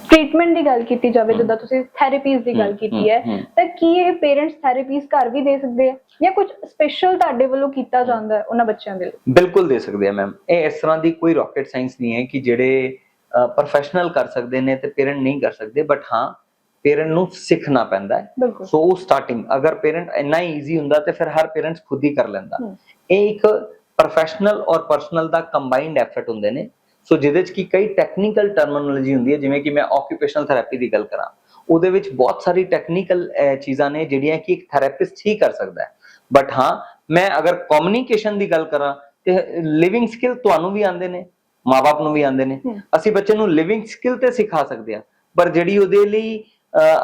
ਟ੍ਰੀਟਮੈਂਟ ਦੀ ਗੱਲ ਕੀਤੀ ਜਾਵੇ ਜਿੱਦਾਂ ਤੁਸੀਂ ਥੈਰੇਪੀਜ਼ ਦੀ ਗੱਲ ਕੀਤੀ ਹੈ। ਤਾਂ ਕੀ ਇਹ ਪੇਰੈਂਟਸ ਥੈਰੇਪੀਜ਼ ਘਰ ਵੀ ਦੇ ਸਕਦੇ ਆ ਜਾਂ ਕੁਝ ਸਪੈਸ਼ਲ ਤੁਹਾਡੇ ਵੱਲੋਂ ਕੀਤਾ ਜਾਂਦਾ ਹੈ ਉਹਨਾਂ ਬੱਚਿਆਂ ਦੇ ਲਈ?
ਬਿਲਕੁਲ ਦੇ ਸਕਦੇ ਆ ਮੈਮ ਇਹ ਇਸ ਤਰ੍ਹਾਂ ਦੀ ਕੋਈ ਰਾਕਟ ਸਾਇੰਸ ਨਹੀਂ ਹੈ ਕਿ ਜਿਹੜੇ ਪ੍ਰੋਫੈਸ਼ਨਲ ਕਰ ਸਕਦੇ ਨੇ ਤੇ ਪੇਰੈਂਟ ਨਹੀਂ ਕਰ ਸਕਦੇ ਬਟ ਹਾਂ ਪੇਰੈਂਟ ਨੂੰ ਸਿੱਖਣਾ ਪੈਂਦਾ ਹੈ। ਸੋ ਉਹ ਸਟਾਰਟਿੰਗ ਅਗਰ ਪੇਰੈਂਟ ਇੰਨਾ ਈਜ਼ੀ ਹੁੰਦਾ ਤੇ ਫਿਰ ਹਰ ਪੇਰੈਂਟਸ ਖੁਦ ਹੀ ਕਰ ਲੈਂਦਾ। ਇਹ ਇੱਕ ਪ੍ਰੋਫੈਸ਼ਨਲ ਔਰ ਪਰਸਨਲ ਦਾ ਕੰਬਾਈਨਡ ਐਫਰਟ ਹੁੰਦੇ ਨੇ। ਸੋ ਜਿਹਦੇ ਚ ਕੀ ਕਈ ਟੈਕਨੀਕਲ ਟਰਮੀਨੋਲੋਜੀ ਹੁੰਦੀ ਹੈ ਜਿਵੇਂ ਕਿ ਮੈਂ ਆਕਿਊਪੇਸ਼ਨਲ ਥੈਰੇਪੀ ਦੀ ਗੱਲ ਕਰਾਂ। ਉਹਦੇ ਵਿੱਚ ਬਹੁਤ ਸਾਰੀ ਟੈਕਨੀਕਲ ਚੀਜ਼ਾਂ ਨੇ ਜਿਹੜੀਆਂ ਕਿ ਇੱਕ ਥੈਰੇਪਿਸਟ ਹੀ ਕਰ ਸਕਦਾ ਹੈ। ਬਟ ਹਾਂ ਮੈਂ ਅਗਰ ਕਮਿਊਨੀਕੇਸ਼ਨ ਦੀ ਗੱਲ ਕਰਾਂ ਤੇ ਲਿਵਿੰਗ ਸਕਿੱਲ ਤੁਹਾਨੂੰ ਵੀ ਆਉਂਦੇ ਨੇ ਮਾਪੇ ਨੂੰ ਵੀ ਆਉਂਦੇ ਨੇ। ਅਸੀਂ ਬੱਚੇ ਨੂੰ ਲਿਵਿੰਗ ਸਕਿੱਲ ਤੇ ਸਿਖਾ ਸਕਦੇ ਹਾਂ। ਪਰ ਜਿਹੜੀ ਉਹਦੇ ਲਈ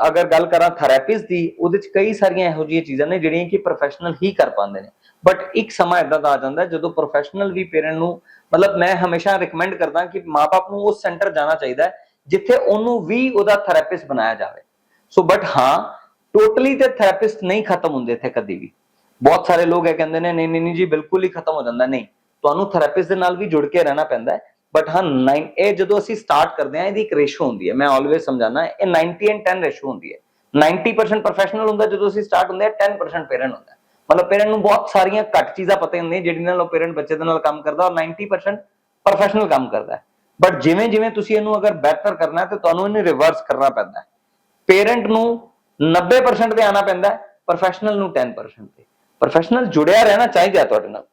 ਅਗਰ ਗੱਲ ਕਰਾਂ ਥੈਰੇਪਿਸਟ ਦੀ ਉਹਦੇ ਚ ਕਈ ਸਾਰੀਆਂ ਇਹੋ ਜਿਹੀਆਂ ਚੀਜ਼ਾਂ ਨੇ ਜਿਹੜੀਆਂ ਕਿ ਪ੍ਰੋਫੈਸ਼ਨਲ ਹੀ ਕਰ ਪਾਉਂਦੇ ਨੇ। ਬਟ ਇੱਕ ਸਮਾਂ ਇਦਾਂ ਦਾ ਆ ਜਾਂਦਾ ਜਦੋਂ ਪ੍ਰੋਫੈਸ਼ਨਲ ਵੀ ਪੇਰੈਂਟ ਨੂੰ ਮਤਲਬ ਮੈਂ ਹਮੇਸ਼ਾ ਰਿਕਮੈਂਡ ਕਰਦਾ ਕਿ ਮਾਪੇ ਨੂੰ ਉਸ ਸੈਂਟਰ ਜਾਣਾ ਚਾਹੀਦਾ ਜਿੱਥੇ ਉਹਨੂੰ ਵੀ ਉਹਦਾ ਥੈਰੇਪਿਸਟ ਬਣਾਇਆ ਜਾਵੇ। ਸੋ ਬਟ ਹਾਂ ਟੋਟਲੀ ਤੇ ਥੈਰੇਪਿਸਟ ਨਹੀਂ ਖਤਮ ਹੁੰਦੇ ਇੱਥੇ ਕਦੀ ਵੀ। ਬਹੁਤ ਸਾਰੇ ਲੋਕ ਇਹ ਕਹਿੰਦੇ ਨੇ, ਨਹੀਂ ਨਹੀਂ ਜੀ, ਬਿਲਕੁਲ ਹੀ ਖਤਮ ਹੋ ਜਾਂਦਾ। ਨਹੀਂ, ਤੁਹਾਨੂੰ ਥੈਰੇਪਿਸਟ ਦੇ ਨਾਲ ਵੀ ਜੁੜ ਕੇ ਰਹਿਣਾ ਪੈਂਦਾ ਹੈ। ਬਟ ਹਾਂ 9 ਇਹ ਜਦੋਂ ਅਸੀਂ ਸਟਾਰਟ ਕਰਦੇ ਹਾਂ, ਇਹਦੀ ਇੱਕ ਰੇਸ਼ੋ ਹੁੰਦੀ ਹੈ। ਮੈਂ ਆਲਵੇਸ ਸਮਝਾਣਾ ਇਹ 90 ਐਂਡ 10 ਰੇਸ਼ੋ ਹੁੰਦੀ ਹੈ। 90% ਪ੍ਰੋਫੈਸ਼ਨਲ ਹੁੰਦਾ ਜਦੋਂ ਅਸੀਂ ਸਟਾਰਟ ਹੁੰਦੇ ਆ 10% ਪੇਰੈਂਟ ਹੁੰਦਾ ਮਤਲਬ ਪੇਰੈਂਟ ਨੂੰ ਬਹੁਤ ਸਾਰੀਆਂ ਘੱਟ ਚੀਜ਼ਾਂ ਪਤਾ ਹੁੰਦੀਆਂ ਜਿਹੜੀ ਨਾਲ ਉਹ ਪੇਰੈਂਟ ਬੱਚੇ ਦੇ ਨਾਲ ਕੰਮ ਕਰਦਾ ਔਰ 90% ਪ੍ਰੋਫੈਸ਼ਨਲ ਕੰਮ ਕਰਦਾ ਬਟ ਜਿਵੇਂ ਜਿਵੇਂ ਤੁਸੀਂ ਇਹਨੂੰ ਅਗਰ ਬਿਹਤਰ ਕਰਨਾ ਹੈ ਤਾਂ ਤੁਹਾਨੂੰ ਇਹਨੂੰ ਰਿਵਰਸ ਕਰਨਾ ਪੈਂਦਾ ਹੈ। ਪੇਰੈਂਟ ਨੂੰ 90% ਤੇ ਆਣਾ ਪੈਂਦਾ ਹੈ ਪ੍ਰੋਫੈਸ਼ਨਲ ਨੂੰ 10% ਤੇ। ਪ੍ਰੋਫੈਸ਼ਨਲ ਜੁੜਿਆ ਰਹਿਣਾ ਚਾਹੀਦਾ ਤੁਹਾਡੇ ਨਾਲ।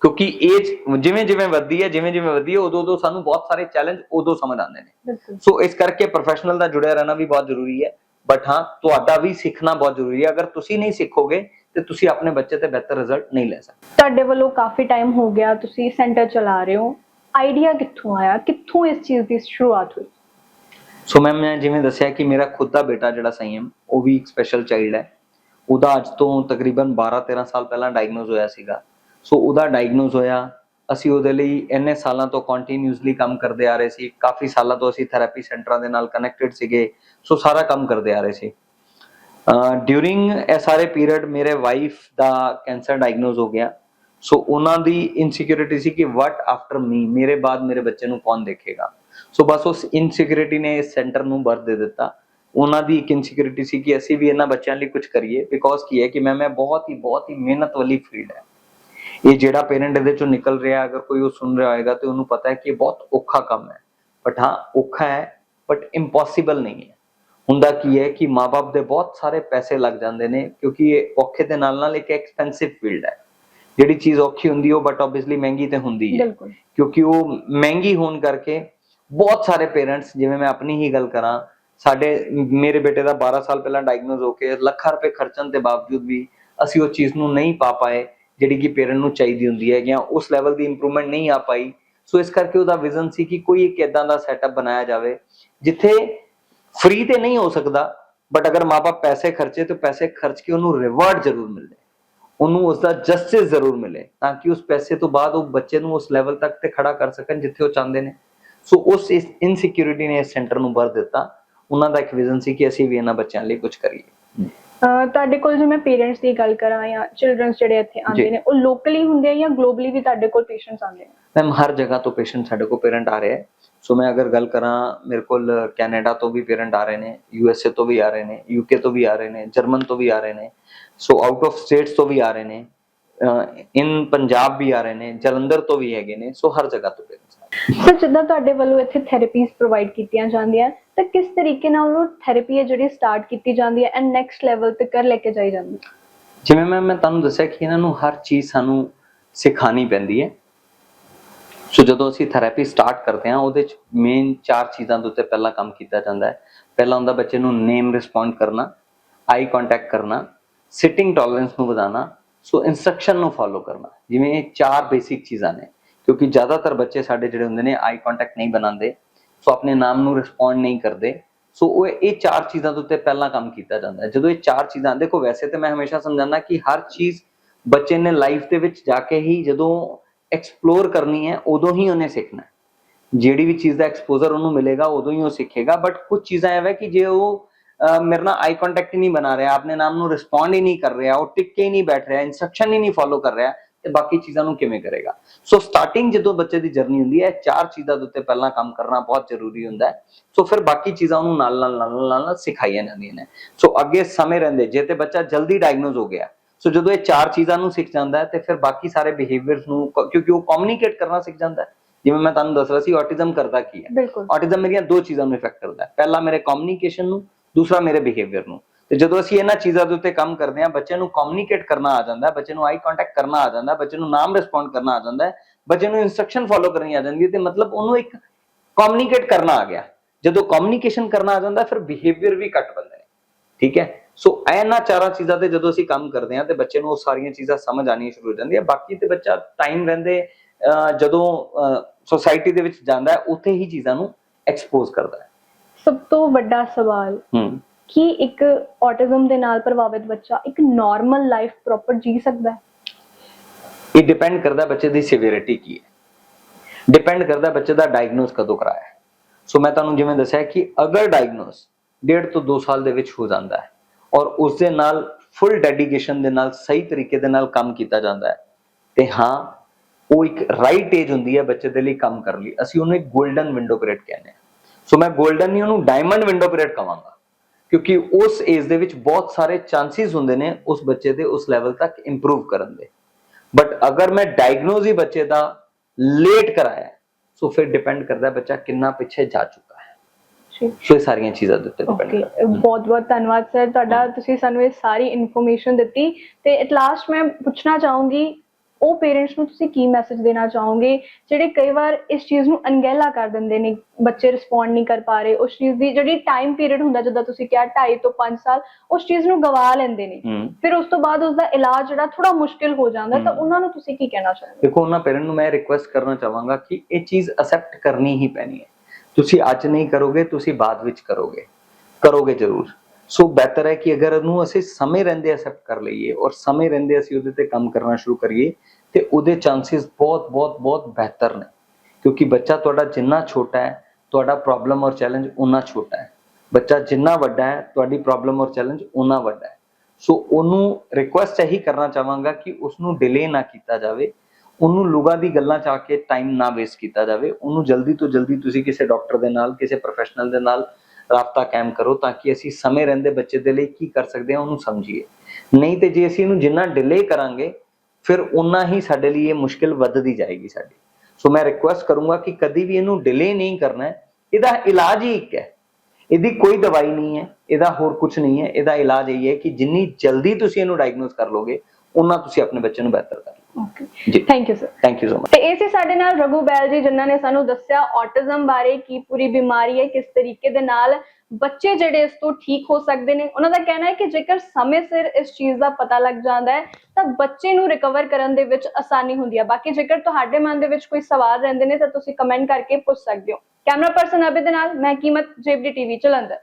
ਕਿਉਂਕਿ ਏਜ ਜਿਵੇਂ ਜਿਵੇਂ ਵੱਧਦੀ ਹੈ ਜਿਵੇਂ ਜਿਵੇਂ ਵੱਧਦੀ ਹੈ ਉਦੋਂ ਉਦੋਂ ਸਾਨੂੰ ਬਹੁਤ ਸਾਰੇ ਚੈਲੰਜ ਉਦੋਂ ਸਮਝ ਆਉਂਦੇ ਨੇ। ਸੋ ਇਸ ਕਰਕੇ ਪ੍ਰੋਫੈਸ਼ਨਲ ਦਾ ਜੁੜਿਆ ਰਹਿਣਾ ਵੀ ਬਹੁਤ ਜ਼ਰੂਰੀ ਹੈ। ਬਟ ਹਾਂ ਤੁਹਾਡਾ ਵੀ ਸਿੱਖਣਾ ਬਹੁਤ ਜ਼ਰੂਰੀ ਹੈ। ਅਗਰ ਤੁਸੀਂ ਨਹੀਂ ਸਿੱਖੋਗੇ ਤੇ ਤੁਸੀਂ ਆਪਣੇ ਬੱਚੇ ਤੇ ਬਿਹਤਰ ਰਿਜ਼ਲਟ ਨਹੀਂ ਲੈ ਸਕਦੇ।
ਤੁਹਾਡੇ ਵੱਲੋਂ ਕਾਫੀ ਟਾਈਮ ਹੋ ਗਿਆ ਤੁਸੀਂ ਸੈਂਟਰ ਚਲਾ ਰਹੇ ਹੋ। ਆਈਡੀਆ ਕਿੱਥੋਂ ਆਇਆ? ਕਿੱਥੋਂ ਇਸ ਚੀਜ਼ ਦੀ ਸ਼ੁਰੂਆਤ ਹੋਈ?
ਸੋ ਮੈਮ ਮੈਂ ਜਿਵੇਂ ਦੱਸਿਆ ਕਿ ਮੇਰਾ ਖੁਦ ਦਾ ਬੇਟਾ ਜਿਹੜਾ ਸੰਯਮ ਉਹ ਵੀ ਇੱਕ ਸਪੈਸ਼ਲ ਚਾਈਲਡ ਹੈ। ਉਹਦਾ ਅੱਜ ਤੋਂ ਤਕਰੀਬਨ 12-13 ਸਾਲ ਪਹਿਲਾਂ ਡਾਇਗਨੋਜ਼ ਹੋਇਆ ਸੀਗਾ। ਸੋ ਉਹਦਾ ਡਾਇਗਨੋਜ਼ ਹੋਇਆ ਅਸੀਂ ਉਹਦੇ ਲਈ ਇੰਨੇ ਸਾਲਾਂ ਤੋਂ ਕੰਟੀਨਿਊਸਲੀ ਕੰਮ ਕਰਦੇ ਆ ਰਹੇ ਸੀ। ਕਾਫੀ ਸਾਲਾਂ ਤੋਂ ਅਸੀਂ ਥੈਰੇਪੀ ਸੈਂਟਰਾਂ ਦੇ ਨਾਲ ਕਨੈਕਟਡ ਸੀਗੇ। ਸੋ ਸਾਰਾ ਕੰਮ ਕਰਦੇ ਆ ਰਹੇ ਸੀ। ਡਿਊਰਿੰਗ ਇਹ ਸਾਰੇ ਪੀਰੀਅਡ ਮੇਰੇ ਵਾਈਫ ਦਾ ਕੈਂਸਰ ਡਾਇਗਨੋਜ਼ ਹੋ ਗਿਆ। ਸੋ ਉਹਨਾਂ ਦੀ ਇਨਸਿਕਿਉਰਿਟੀ ਸੀ ਕਿ ਵਾਟ ਆਫਟਰ ਮੀ ਮੇਰੇ ਬਾਅਦ ਮੇਰੇ ਬੱਚੇ ਨੂੰ ਕੌਣ ਦੇਖੇਗਾ? ਸੋ ਬਸ ਉਸ ਇਨਸਿਕਿਉਰਿਟੀ ਨੇ ਇਸ ਸੈਂਟਰ ਨੂੰ ਬਰਥ ਦੇ ਦਿੱਤਾ। ਉਹਨਾਂ ਦੀ ਇੱਕ ਇਨਸਿਕਿਉਰਿਟੀ ਸੀ ਕਿ ਅਸੀਂ ਵੀ ਇਹਨਾਂ ਬੱਚਿਆਂ ਲਈ ਕੁਝ ਕਰੀਏ। ਬਿਕੋਜ਼ ਕੀ ਹੈ ਕਿ ਮੈਂ ਮੈਂ ਬਹੁਤ ਹੀ ਬਹੁਤ ਹੀ ਮਿਹਨਤ ਵਾਲੀ ਫੀਲਡ ਹੈ। ਇਹ ਜਿਹੜਾ ਪੇਰੈਂਟ ਇਹਦੇ ਚੋਂ ਨਿਕਲ ਰਿਹਾ, ਅਗਰ ਕੋਈ ਉਹ ਸੁਣ ਰਿਹਾ ਹੋਏਗਾ ਤੇ ਉਹਨੂੰ ਪਤਾ ਹੈ ਕਿ ਇਹ ਬਹੁਤ ਔਖਾ ਕੰਮ ਹੈ। ਬਟ ਹਾਂ, ਔਖਾ ਹੈ ਬਟ ਇੰਪੋਸੀਬਲ ਨਹੀਂ ਹੈ। ਹੁੰਦਾ ਕੀ ਹੈ ਕਿ ਮਾਪੇ ਦੇ ਬਹੁਤ ਸਾਰੇ ਪੈਸੇ ਲੱਗ ਜਾਂਦੇ ਨੇ ਕਿਉਂਕਿ ਇਹ ਔਖੇ ਦੇ ਨਾਲ ਨਾਲ ਇੱਕ ਐਕਸਪੈਂਸਿਵ ਫੀਲਡ ਹੈ। ਜਿਹੜੀ ਚੀਜ਼ ਔਖੀ ਹੁੰਦੀ ਹੈ ਉਹ ਬਟ ਆਬਵੀਅਸਲੀ ਮਹਿੰਗੀ ਤੇ ਹੁੰਦੀ ਹੈ ਕਿਉਂਕਿ ਉਹ ਮਹਿੰਗੀ ਹੋਣ ਕਰਕੇ ਬਹੁਤ ਸਾਰੇ ਪੇਰੈਂਟਸ ਜਿਵੇਂ ਮੈਂ ਆਪਣੀ ਹੀ ਗੱਲ ਕਰਾਂ ਸਾਡੇ ਮੇਰੇ ਬੇਟੇ ਦਾ 12 ਸਾਲ ਪਹਿਲਾਂ ਡਾਇਗਨੋਜ਼ ਹੋ ਕੇ ਲੱਖਾਂ ਰੁਪਏ ਖਰਚਣ ਦੇ ਬਾਵਜੂਦ ਵੀ ਅਸੀਂ ਉਹ ਚੀਜ਼ ਨੂੰ ਨਹੀਂ ਪਾ ਪਾਏ ਜਿਹੜੀ ਕਿ ਪੇਰੈਂਟ ਨੂੰ ਚਾਹੀਦੀ ਹੁੰਦੀ ਹੈ ਜਾਂ ਉਸ ਲੈਵਲ ਦੀ ਇੰਪਰੂਵਮੈਂਟ ਨਹੀਂ ਆ ਪਾਈ। ਸੋ ਇਸ ਕਰਕੇ ਉਹਦਾ ਵਿਜ਼ਨ ਸੀ ਕਿ ਕੋਈ ਇੱਕ ਇਦਾਂ ਦਾ ਸੈਟਅਪ ਬਣਾਇਆ ਜਾਵੇ ਜਿੱਥੇ ਫ੍ਰੀ ਤੇ ਨਹੀਂ ਹੋ ਸਕਦਾ ਬਟ ਅਗਰ ਮਾਪੇ ਪੈਸੇ ਖਰਚੇ ਤਾਂ ਪੈਸੇ ਖਰਚ ਕੇ ਉਹਨੂੰ ਰਿਵਾਰਡ ਜ਼ਰੂਰ ਮਿਲੇ ਉਹਨੂੰ ਉਸ ਦਾ ਜਸਟਿਸ ਜ਼ਰੂਰ ਮਿਲੇ ਤਾਂ ਕਿ ਉਸ ਪੈਸੇ ਤੋਂ ਬਾਅਦ ਉਹ ਬੱਚੇ ਨੂੰ ਉਸ ਲੈਵਲ ਤੱਕ ਤੇ ਖੜਾ ਕਰ ਸਕਣ ਜਿੱਥੇ ਉਹ ਚਾਹੁੰਦੇ ਨੇ। ਸੋ ਉਸ ਇਨਸਿਕਿਉਰਿਟੀ ਨੇ ਇਸ ਸੈਂਟਰ ਨੂੰ ਭਰ ਦਿੱਤਾ। ਉਹਨਾਂ ਦਾ ਇੱਕ ਵਿਜ਼ਨ ਸੀ ਕਿ ਅਸੀਂ ਵੀ ਇਹਨਾਂ ਬੱਚਿਆਂ ਲਈ ਕੁਝ ਕਰੀਏ।
ਤੁਹਾਡੇ ਕੋਲ ਜਿਵੇਂ ਪੇਰੈਂਟਸ ਦੀ ਗੱਲ ਕਰਾਂ ਜਾਂ ਚਿਲਡਰਨਸ ਜਿਹੜੇ ਇੱਥੇ ਆਉਂਦੇ। ਨੇ ਉਹ ਲੋਕਲੀ ਹੁੰਦੇ ਆ ਜਾਂ ਗਲੋਬਲੀ ਵੀ ਤੁਹਾਡੇ ਕੋਲ ਪੇਸ਼ੈਂਟਸ ਆਉਂਦੇ ਨੇ?
ਮੈਮ ਹਰ ਜਗ੍ਹਾ ਤੋਂ ਪੇਸ਼ੈਂਟ ਸਾਡੇ ਕੋਲ ਪੇਰੈਂਟ ਆ ਰਹੇ ਹੈ। ਸੋ ਮੈਂ ਅਗਰ ਗੱਲ ਕਰਾਂ ਮੇਰੇ ਕੋਲ ਕੈਨੇਡਾ ਤੋਂ ਵੀ ਪੇਰੈਂਟ ਆ ਰਹੇ ਨੇ ਯੂ ਐਸ ਏ ਤੋਂ ਵੀ ਆ ਰਹੇ ਨੇ ਯੂਕੇ ਤੋਂ ਵੀ ਆ ਰਹੇ ਨੇ ਜਰਮਨ ਤੋਂ ਵੀ ਆ ਰਹੇ ਨੇ ਸੋ ਆਊਟ ਆਫ ਸਟੇਟਸ ਤੋਂ ਵੀ ਆ ਰਹੇ ਨੇ ਇਨ ਪੰਜਾਬ ਵੀ ਆ ਰਹੇ ਨੇ ਜਲੰਧਰ ਤੋਂ ਵੀ ਹੈਗੇ ਨੇ ਸੋ ਹਰ ਜਗ੍ਹਾ ਤੋਂ ਪੇਰੈਂਟਸ
ਸਰ ਜਿੱਦਾਂ ਤੁਹਾਡੇ ਵੱਲੋਂ ਇੱਥੇ ਥੈਰੇਪੀਜ਼ ਪ੍ਰੋਵਾਈਡ ਕੀਤੀਆਂ ਜਾਂਦੀਆਂ ਤਾਂ ਕਿਸ ਤਰੀਕੇ ਨਾਲ ਉਹ ਥੈਰੇਪੀ ਹੈ ਜਿਹੜੀ ਸਟਾਰਟ ਕੀਤੀ ਜਾਂਦੀ ਹੈ ਐਂਡ ਨੈਕਸਟ ਲੈਵਲ ਤੱਕ ਕਰ ਲੈ ਕੇ ਜਾਈ ਜਾਂਦੀ ਹੈ?
ਜਿਵੇਂ ਮੈਂ ਮੈਂ ਤੁਹਾਨੂੰ ਦੱਸਿਆ ਕਿ ਇਹਨਾਂ ਨੂੰ ਹਰ ਚੀਜ਼ ਸਾਨੂੰ ਸਿਖਾਣੀ ਪੈਂਦੀ ਹੈ। ਸੋ ਜਦੋਂ ਅਸੀਂ ਥੈਰੇਪੀ ਸਟਾਰਟ ਕਰਦੇ ਹਾਂ, ਉਹਦੇ ਚ ਮੇਨ ਚਾਰ ਚੀਜ਼ਾਂ ਦੇ ਉੱਤੇ ਪਹਿਲਾਂ ਕੰਮ ਕੀਤਾ ਜਾਂਦਾ ਹੈ। ਪਹਿਲਾ ਹੁੰਦਾ ਬੱਚੇ ਨੂੰ ਨੇਮ ਰਿਸਪੌਂਡ ਕਰਨਾ ਆਈ ਕੰਟੈਕਟ ਕਰਨਾ ਸਿਟਿੰਗ ਟੋਲਰੈਂਸ ਨੂੰ ਵਧਾਉਣਾ ਸੋ ਇਨਸਟਰਕਸ਼ਨ ਨੂੰ ਫੋਲੋ ਕਰਨਾ। ਜਿਵੇਂ ਇਹ ਚਾਰ ਬੇਸਿਕ ਚੀਜ਼ਾਂ ਨੇ, ਕਿਉਂਕਿ ਜ਼ਿਆਦਾਤਰ ਬੱਚੇ ਸਾਡੇ ਜਿਹੜੇ ਹੁੰਦੇ ਨੇ ਆਈ ਕੰਟੈਕਟ ਨਹੀਂ ਬਣਾਉਂਦੇ ਸੋ ਆਪਣੇ ਨਾਮ ਨੂੰ ਰਿਸਪੌਂਡ ਨਹੀਂ ਕਰਦੇ। ਸੋ ਉਹ ਇਹ ਚਾਰ ਚੀਜ਼ਾਂ ਦੇ ਉੱਤੇ ਪਹਿਲਾਂ ਕੰਮ ਕੀਤਾ ਜਾਂਦਾ ਹੈ। ਜਦੋਂ ਇਹ ਚਾਰ ਚੀਜ਼ਾਂ, ਦੇਖੋ ਵੈਸੇ ਤੇ ਮੈਂ ਹਮੇਸ਼ਾ ਸਮਝਾਉਂਦਾ ਕਿ ਹਰ ਚੀਜ਼ ਬੱਚੇ ਨੇ ਲਾਈਫ ਦੇ ਵਿੱਚ ਜਾ ਕੇ ਹੀ ਜਦੋਂ ਐਕਸਪਲੋਰ ਕਰਨੀ ਹੈ, ਉਦੋਂ ਹੀ ਉਹਨੇ ਸਿੱਖਣਾ ਜਿਹੜੀ ਵੀ ਚੀਜ਼ ਦਾ ਐਕਸਪੋਜ਼ਰ ਉਹਨੂੰ ਮਿਲੇਗਾ, ਉਦੋਂ ਹੀ ਉਹ ਸਿੱਖੇਗਾ। ਬਟ ਕੁਝ ਚੀਜ਼ਾਂ ਐਵੇਂ ਕਿ ਜੇ ਉਹ ਮੇਰੇ ਨਾਲ ਆਈ ਕੰਟੈਕਟ ਹੀ ਨਹੀਂ ਬਣਾ ਰਿਹਾ, ਆਪਣੇ ਨਾਮ ਨੂੰ ਰਿਸਪੌਂਡ ਹੀ ਨਹੀਂ ਕਰ ਰਿਹਾ, ਉਹ ਟਿਕ ਕੇ ਹੀ ਨਹੀਂ ਬੈਠ ਰਿਹਾ ਇਨਸਟਰਕਸ਼ਨ ਹੀ ਨਹੀਂ ਫੋਲੋ ਕਰ ਰਿਹਾ, ਤੇ ਬਾਕੀ ਚੀਜ਼ਾਂ ਨੂੰ ਕਿਵੇਂ ਕਰੇਗਾ? ਸੋ ਸਟਾਰਟਿੰਗ ਜਦੋਂ ਬੱਚੇ ਦੀ ਜਰਨੀ ਹੁੰਦੀ ਹੈ, ਚਾਰ ਚੀਜ਼ਾਂ ਦੇ ਉੱਤੇ ਪਹਿਲਾਂ ਕੰਮ ਕਰਨਾ ਬਹੁਤ ਜ਼ਰੂਰੀ ਹੁੰਦਾ ਹੈ। ਸੋ ਫਿਰ ਬਾਕੀ ਚੀਜ਼ਾਂ ਉਹਨੂੰ ਨਾਲ ਨਾਲ ਨਾਲ ਨਾਲ ਸਿਖਾਈਆਂ ਜਾਂਦੀਆਂ ਨੇ। ਸੋ ਅੱਗੇ ਸਮੇਂ ਰਹਿੰਦੇ, ਜੇ ਤੇ ਬੱਚਾ ਜਲਦੀ ਡਾਇਗਨੋਜ਼ ਹੋ ਗਿਆ ਸੋ ਜਦੋਂ ਇਹ ਚਾਰ ਚੀਜ਼ਾਂ ਨੂੰ ਸਿੱਖ ਜਾਂਦਾ ਹੈ ਤੇ ਫਿਰ ਬਾਕੀ ਸਾਰੇ ਬਿਹੇਵੀਅਰਸ ਨੂੰ ਕਿਉਂਕਿ ਉਹ ਕਮਿਊਨੀਕੇਟ ਕਰਨਾ ਸਿੱਖ ਜਾਂਦਾ ਹੈ। ਜਿਵੇਂ ਮੈਂ ਤੁਹਾਨੂੰ ਦੱਸ ਰਿਹਾ ਸੀ ਆਟਿਜ਼ਮ ਕਰਦਾ ਕੀ ਹੈ? ਆਟਿਜ਼ਮ ਮੇਰੀਆਂ ਦੋ ਚੀਜ਼ਾਂ ਨੂੰ ਇਫੈਕਟ ਕਰਦਾ ਹੈ। ਪਹਿਲਾ ਮੇਰੇ ਕਮਿਊਨੀਕੇਸ਼ਨ ਨੂੰ ਦੂਸਰਾ ਮੇਰੇ ਬਿਹੇਵੀਅਰ ਨੂੰ। ਤੇ ਜਦੋਂ ਅਸੀਂ ਇਹਨਾਂ ਚੀਜ਼ਾਂ ਦੇ ਉੱਤੇ ਕੰਮ ਕਰਦੇ ਹਾਂ ਬੱਚੇ ਨੂੰ ਕਮਿਊਨੀਕੇਟ ਕਰਨਾ ਆ ਜਾਂਦਾ ਹੈ ਬੱਚੇ ਨੂੰ ਆਈ ਕੰਟੈਕਟ ਕਰਨਾ ਆ ਜਾਂਦਾ ਹੈ ਬੱਚੇ ਨੂੰ ਨਾਮ ਰਿਸਪੌਂਡ ਕਰਨਾ ਆ ਜਾਂਦਾ ਹੈ ਬੱਚੇ ਨੂੰ ਇਨਸਟਰਕਸ਼ਨ ਫੋਲੋ ਕਰਨੀ ਆ ਜਾਂਦੀ ਹੈ ਤੇ ਮਤਲਬ ਉਹਨੂੰ ਇੱਕ ਕਮਿਊਨੀਕੇਟ ਕਰਨਾ ਆ ਗਿਆ। ਜਦੋਂ ਕਮਿਊਨੀਕੇਸ਼ਨ ਕਰਨਾ ਆ ਜਾਂਦਾ ਫਿਰ ਬਿਹੇਵੀਅਰ ਵੀ ਘੱਟ ਬੰਦੇ ਨੇ ਠੀਕ ਹੈ? ਸੋ ਇਹਨਾਂ ਚਾਰਾਂ ਚੀਜ਼ਾਂ ਤੇ ਜਦੋਂ ਅਸੀਂ ਕੰਮ ਕਰਦੇ ਹਾਂ ਤੇ ਬੱਚੇ ਨੂੰ ਉਹ ਸਾਰੀਆਂ ਚੀਜ਼ਾਂ ਸਮਝ ਆਉਣੀਆਂ ਸ਼ੁਰੂ ਹੋ ਜਾਂਦੀਆਂ। ਬਾਕੀ ਤੇ ਬੱਚਾ ਟਾਈਮ ਰਹਿੰਦੇ ਜਦੋਂ ਸੋਸਾਇਟੀ ਦੇ ਵਿੱਚ ਜਾਂਦਾ ਹੈ ਉੱਥੇ ਹੀ ਚੀਜ਼ਾਂ ਨੂੰ ਐਕਸਪੋਜ਼ ਕਰਦਾ ਹੈ।
ਸਭ ਤੋਂ ਵੱਡਾ ਸਵਾਲ ਕੀ ਇੱਕ ਆਟਿਜ਼ਮ ਦੇ ਨਾਲ ਪ੍ਰਭਾਵਿਤ ਬੱਚਾ ਇੱਕ ਨਾਰਮਲ ਲਾਈਫ ਪ੍ਰੋਪਰ ਜੀ ਸਕਦਾ ਹੈ?
ਇਹ ਡਿਪੈਂਡ ਕਰਦਾ ਬੱਚੇ ਦੀ ਸਿਵੀਰਿਟੀ ਕੀ ਹੈ। ਡਿਪੈਂਡ ਕਰਦਾ ਬੱਚੇ ਦਾ ਡਾਇਗਨੋਸ ਕਦੋਂ ਕਰਾਇਆ ਸੋ ਮੈਂ ਤੁਹਾਨੂੰ ਜਿਵੇਂ ਦੱਸਿਆ ਕਿ ਅਗਰ ਡਾਇਗਨੋਸ ਡੇਢ ਤੋਂ 2 ਸਾਲ ਦੇ ਵਿੱਚ ਹੋ ਜਾਂਦਾ ਹੈ ਔਰ ਉਸ ਦੇ ਨਾਲ ਫੁੱਲ ਡੈਡੀਕੇਸ਼ਨ ਦੇ ਨਾਲ, ਸਹੀ ਤਰੀਕੇ ਦੇ ਨਾਲ ਕੰਮ ਕੀਤਾ ਜਾਂਦਾ ਹੈ। ਤੇ ਹਾਂ, ਉਹ ਇੱਕ ਰਾਈਟ ਏਜ ਹੁੰਦੀ ਹੈ ਬੱਚੇ ਦੇ ਲਈ ਕੰਮ ਕਰਨ ਲਈ। ਅਸੀਂ ਉਹਨੂੰ ਇੱਕ 골ਡਨ ਵਿੰਡੋ ਪੀਰੀਅਡ ਕਹਿੰਦੇ ਹਾਂ। ਸੋ ਮੈਂ 골ਡਨ ਨਹੀਂ, ਉਹਨੂੰ ਡਾਇਮੰਡ ਵਿੰਡੋ ਪੀਰੀਅਡ ਕਹਾਂਗਾ। ਕਿਉਂਕਿ ਉਸ ਏਜ ਦੇ ਵਿੱਚ ਬਹੁਤ ਸਾਰੇ ਚਾਂਸਸ ਹੁੰਦੇ ਨੇ ਉਸ ਬੱਚੇ ਦੇ ਉਸ ਲੈਵਲ ਤੱਕ ਇੰਪਰੂਵ ਕਰਨ ਦੇ। ਬਟ ਅਗਰ ਮੈਂ ਡਾਇਗਨੋਜ਼ ਹੀ ਬੱਚੇ ਦਾ ਲੇਟ ਕਰਾਇਆ ਸੋ ਫਿਰ ਡਿਪੈਂਡ ਕਰਦਾ ਬੱਚਾ ਕਿੰਨਾ ਪਿੱਛੇ ਜਾ ਚੁੱਕਾ
ਜੀ
ਸੋ ਇਹ ਸਾਰੀਆਂ ਚੀਜ਼ਾਂ ਦੇ ਉੱਤੇ ਡਿਪੈਂਡ
ਓਕੇ ਬਹੁਤ ਬਹੁਤ ਧੰਨਵਾਦ ਸਰ। ਤੁਹਾਡਾ ਤੁਸੀਂ ਸਾਨੂੰ ਇਹ ਸਾਰੀ ਇਨਫੋਰਮੇਸ਼ਨ ਦਿੱਤੀ ਤੇ ਐਟ ਲਾਸਟ ਮੈਂ ਪੁੱਛਣਾ ਚਾਹੂੰਗੀ ਉਹ ਪੇਰੈਂਟਸ ਨੂੰ ਤੁਸੀਂ ਕੀ ਮੈਸੇਜ ਦੇਣਾ ਚਾਹੋਗੇ ਜਿਹੜੇ ਕਈ ਵਾਰ ਇਸ ਚੀਜ਼ ਨੂੰ ਅਣਗਹਿਲਾ ਕਰ ਦਿੰਦੇ ਨੇ ਬੱਚੇ ਰਿਸਪੌਂਡ ਨਹੀਂ ਕਰ ਪਾ ਰਹੇ ਉਸ ਚੀਜ਼ ਦੀ ਜਿਹੜੀ ਟਾਈਮ ਪੀਰੀਅਡ ਹੁੰਦਾ ਜਦੋਂ ਤੁਸੀਂ ਕਿਹਾ 2.5 ਤੋਂ 5 ਸਾਲ ਉਸ ਚੀਜ਼ ਨੂੰ ਗਵਾ ਲੈਂਦੇ ਨੇ। ਫਿਰ ਉਸ ਤੋਂ ਬਾਅਦ ਉਸ ਦਾ ਇਲਾਜ ਜਿਹੜਾ ਥੋੜਾ ਮੁਸ਼ਕਿਲ ਹੋ ਜਾਂਦਾ ਤਾਂ। ਉਹਨਾਂ ਨੂੰ ਤੁਸੀਂ ਕੀ ਕਹਿਣਾ ਚਾਹੋਗੇ?
ਦੇਖੋ ਉਹਨਾਂ ਪੇਰੈਂਟ ਨੂੰ ਮੈਂ ਰਿਕੁਐਸਟ ਕਰਨਾ ਚਾਹਾਂਗਾ ਕਿ ਇਹ ਚੀਜ਼ ਅਸੈਪਟ ਕਰਨੀ ਹੀ ਪੈਣੀ ਹੈ। ਤੁਸੀਂ ਅੱਜ ਨਹੀਂ ਕਰੋਗੇ, ਤੁਸੀਂ ਬਾਅਦ ਵਿੱਚ ਕਰੋਗੇ। ਕਰੋਗੇ ਜ਼ਰੂਰ। ਸੋ ਬਿਹਤਰ ਹੈ ਕਿ ਅਗਰ ਉਹਨੂੰ ਅਸੀਂ ਸਮੇਂ ਰਹਿੰਦੇ ਅਸੈਪਟ ਕਰ ਲਈਏ ਔਰ ਸਮੇਂ ਰਹਿੰਦੇ ਅਸੀਂ ਉਹਦੇ ਤੇ ਕੰਮ ਕਰਨਾ ਸ਼ੁਰੂ ਕਰੀਏ, ਤੇ ਉਹਦੇ ਚਾਂਸਸ ਬਹੁਤ ਬਹੁਤ ਬਹੁਤ ਬਿਹਤਰ ਨੇ। ਕਿਉਂਕਿ ਬੱਚਾ ਤੁਹਾਡਾ ਜਿੰਨਾ ਛੋਟਾ ਹੈ, ਤੁਹਾਡਾ ਪ੍ਰੋਬਲਮ ਔਰ ਚੈਲੰਜ ਉਨਾ ਛੋਟਾ ਹੈ। ਬੱਚਾ ਜਿੰਨਾ ਵੱਡਾ ਹੈ, ਤੁਹਾਡੀ ਪ੍ਰੋਬਲਮ ਔਰ ਚੈਲੰਜ ਉਨਾ ਵੱਡਾ ਹੈ। ਸੋ ਉਹਨੂੰ ਰਿਕੁਐਸਟ ਇਹੀ ਕਰਨਾ ਚਾਹਾਂਗਾ ਕਿ ਉਸ ਨੂੰ ਡਿਲੇ ਨਾ ਕੀਤਾ ਜਾਵੇ। ਉਹਨੂੰ ਲੋਕਾਂ ਦੀ ਗੱਲਾਂ ਚ ਆ ਕੇ ਟਾਈਮ ਨਾ ਵੇਸਟ ਕੀਤਾ ਜਾਵੇ। ਉਹਨੂੰ ਜਲਦੀ ਤੋਂ ਜਲਦੀ ਤੁਸੀਂ ਕਿਸੇ ਡਾਕਟਰ ਦੇ ਨਾਲ, ਕਿਸੇ ਪ੍ਰੋਫੈਸ਼ਨਲ ਦੇ ਨਾਲ ਰਾਬਤਾ ਕਾਇਮ ਕਰੋ ਤਾਂ ਕਿ ਅਸੀਂ ਸਮੇਂ ਰਹਿੰਦੇ ਬੱਚੇ ਦੇ ਲਈ ਕੀ ਕਰ ਸਕਦੇ ਹਾਂ, ਉਹਨੂੰ ਸਮਝੀਏ। ਨਹੀਂ ਤੇ ਜੇ ਅਸੀਂ ਇਹਨੂੰ ਜਿੰਨਾ ਡਿਲੇ ਕਰਾਂਗੇ, ਫਿਰ ਉਨਾ ਹੀ ਸਾਡੇ ਲਈ ਇਹ ਮੁਸ਼ਕਿਲ ਵੱਧਦੀ ਜਾਏਗੀ ਸਾਡੀ। ਸੋ ਮੈਂ ਰਿਕੁਐਸਟ ਕਰੂੰਗਾ ਕਿ ਕਦੀ ਵੀ ਇਹਨੂੰ ਡਿਲੇ ਨਹੀਂ ਕਰਨਾ ਹੈ। ਇਹਦਾ ਇਲਾਜ ਹੀ ਇੱਕ ਹੈ। ਇਹਦੀ ਕੋਈ ਦਵਾਈ ਨਹੀਂ ਹੈ, ਇਹਦਾ ਹੋਰ ਕੁਝ ਨਹੀਂ ਹੈ। ਇਹਦਾ ਇਲਾਜ ਇਹ ਹੈ ਕਿ ਜਿੰਨੀ ਜਲਦੀ ਤੁਸੀਂ ਇਹਨੂੰ ਡਾਇਗਨੋਸ ਕਰ ਲੋਗੇ ਉਨਾ ਤੁਸੀਂ ਆਪਣੇ ਬੱਚੇ ਨੂੰ ਬਿਹਤਰ ਕਰ
ਓਕੇ
ਜੀ।
Thank you sir
thank you so much
ਤੇ ਇਹ ਸੀ ਸਾਡੇ ਨਾਲ ਰਘੂ ਬੈਲ ਜੀ ਜਿਨ੍ਹਾਂ ਨੇ ਸਾਨੂੰ ਦੱਸਿਆ ਆਟਿਜ਼ਮ ਬਾਰੇ ਕੀ ਪੂਰੀ ਬਿਮਾਰੀ ਹੈ ਕਿਸ ਤਰੀਕੇ ਦੇ ਨਾਲ ਬੱਚੇ ਜਿਹੜੇ ਇਸ ਤੋਂ ਠੀਕ ਹੋ ਸਕਦੇ ਨੇ। ਉਹਨਾਂ ਦਾ ਕਹਿਣਾ ਹੈ ਕਿ ਜੇਕਰ ਸਮੇਂ ਸਿਰ ਇਸ ਚੀਜ਼ ਦਾ ਪਤਾ ਲੱਗ ਜਾਂਦਾ ਹੈ ਤਾਂ ਬੱਚੇ ਨੂੰ ਰਿਕਵਰ ਕਰਨ ਦੇ ਵਿੱਚ ਆਸਾਨੀ ਹੁੰਦੀ ਹੈ। ਬਾਕੀ ਜੇਕਰ ਤੁਹਾਡੇ ਮਨ ਦੇ ਵਿੱਚ ਕੋਈ ਸਵਾਲ ਰਹਿੰਦੇ ਨੇ ਤਾਂ ਤੁਸੀਂ ਕਮੈਂਟ ਕਰਕੇ ਪੁੱਛ ਸਕਦੇ ਹੋ। ਕੈਮਰਾ ਪਰਸਨ ਅਬੇ ਦੇ ਨਾਲ ਮੈਂ ਕੀਮਤ ਜੇਬਡੀ ਟੀਵੀ ਜਲੰਧਰ।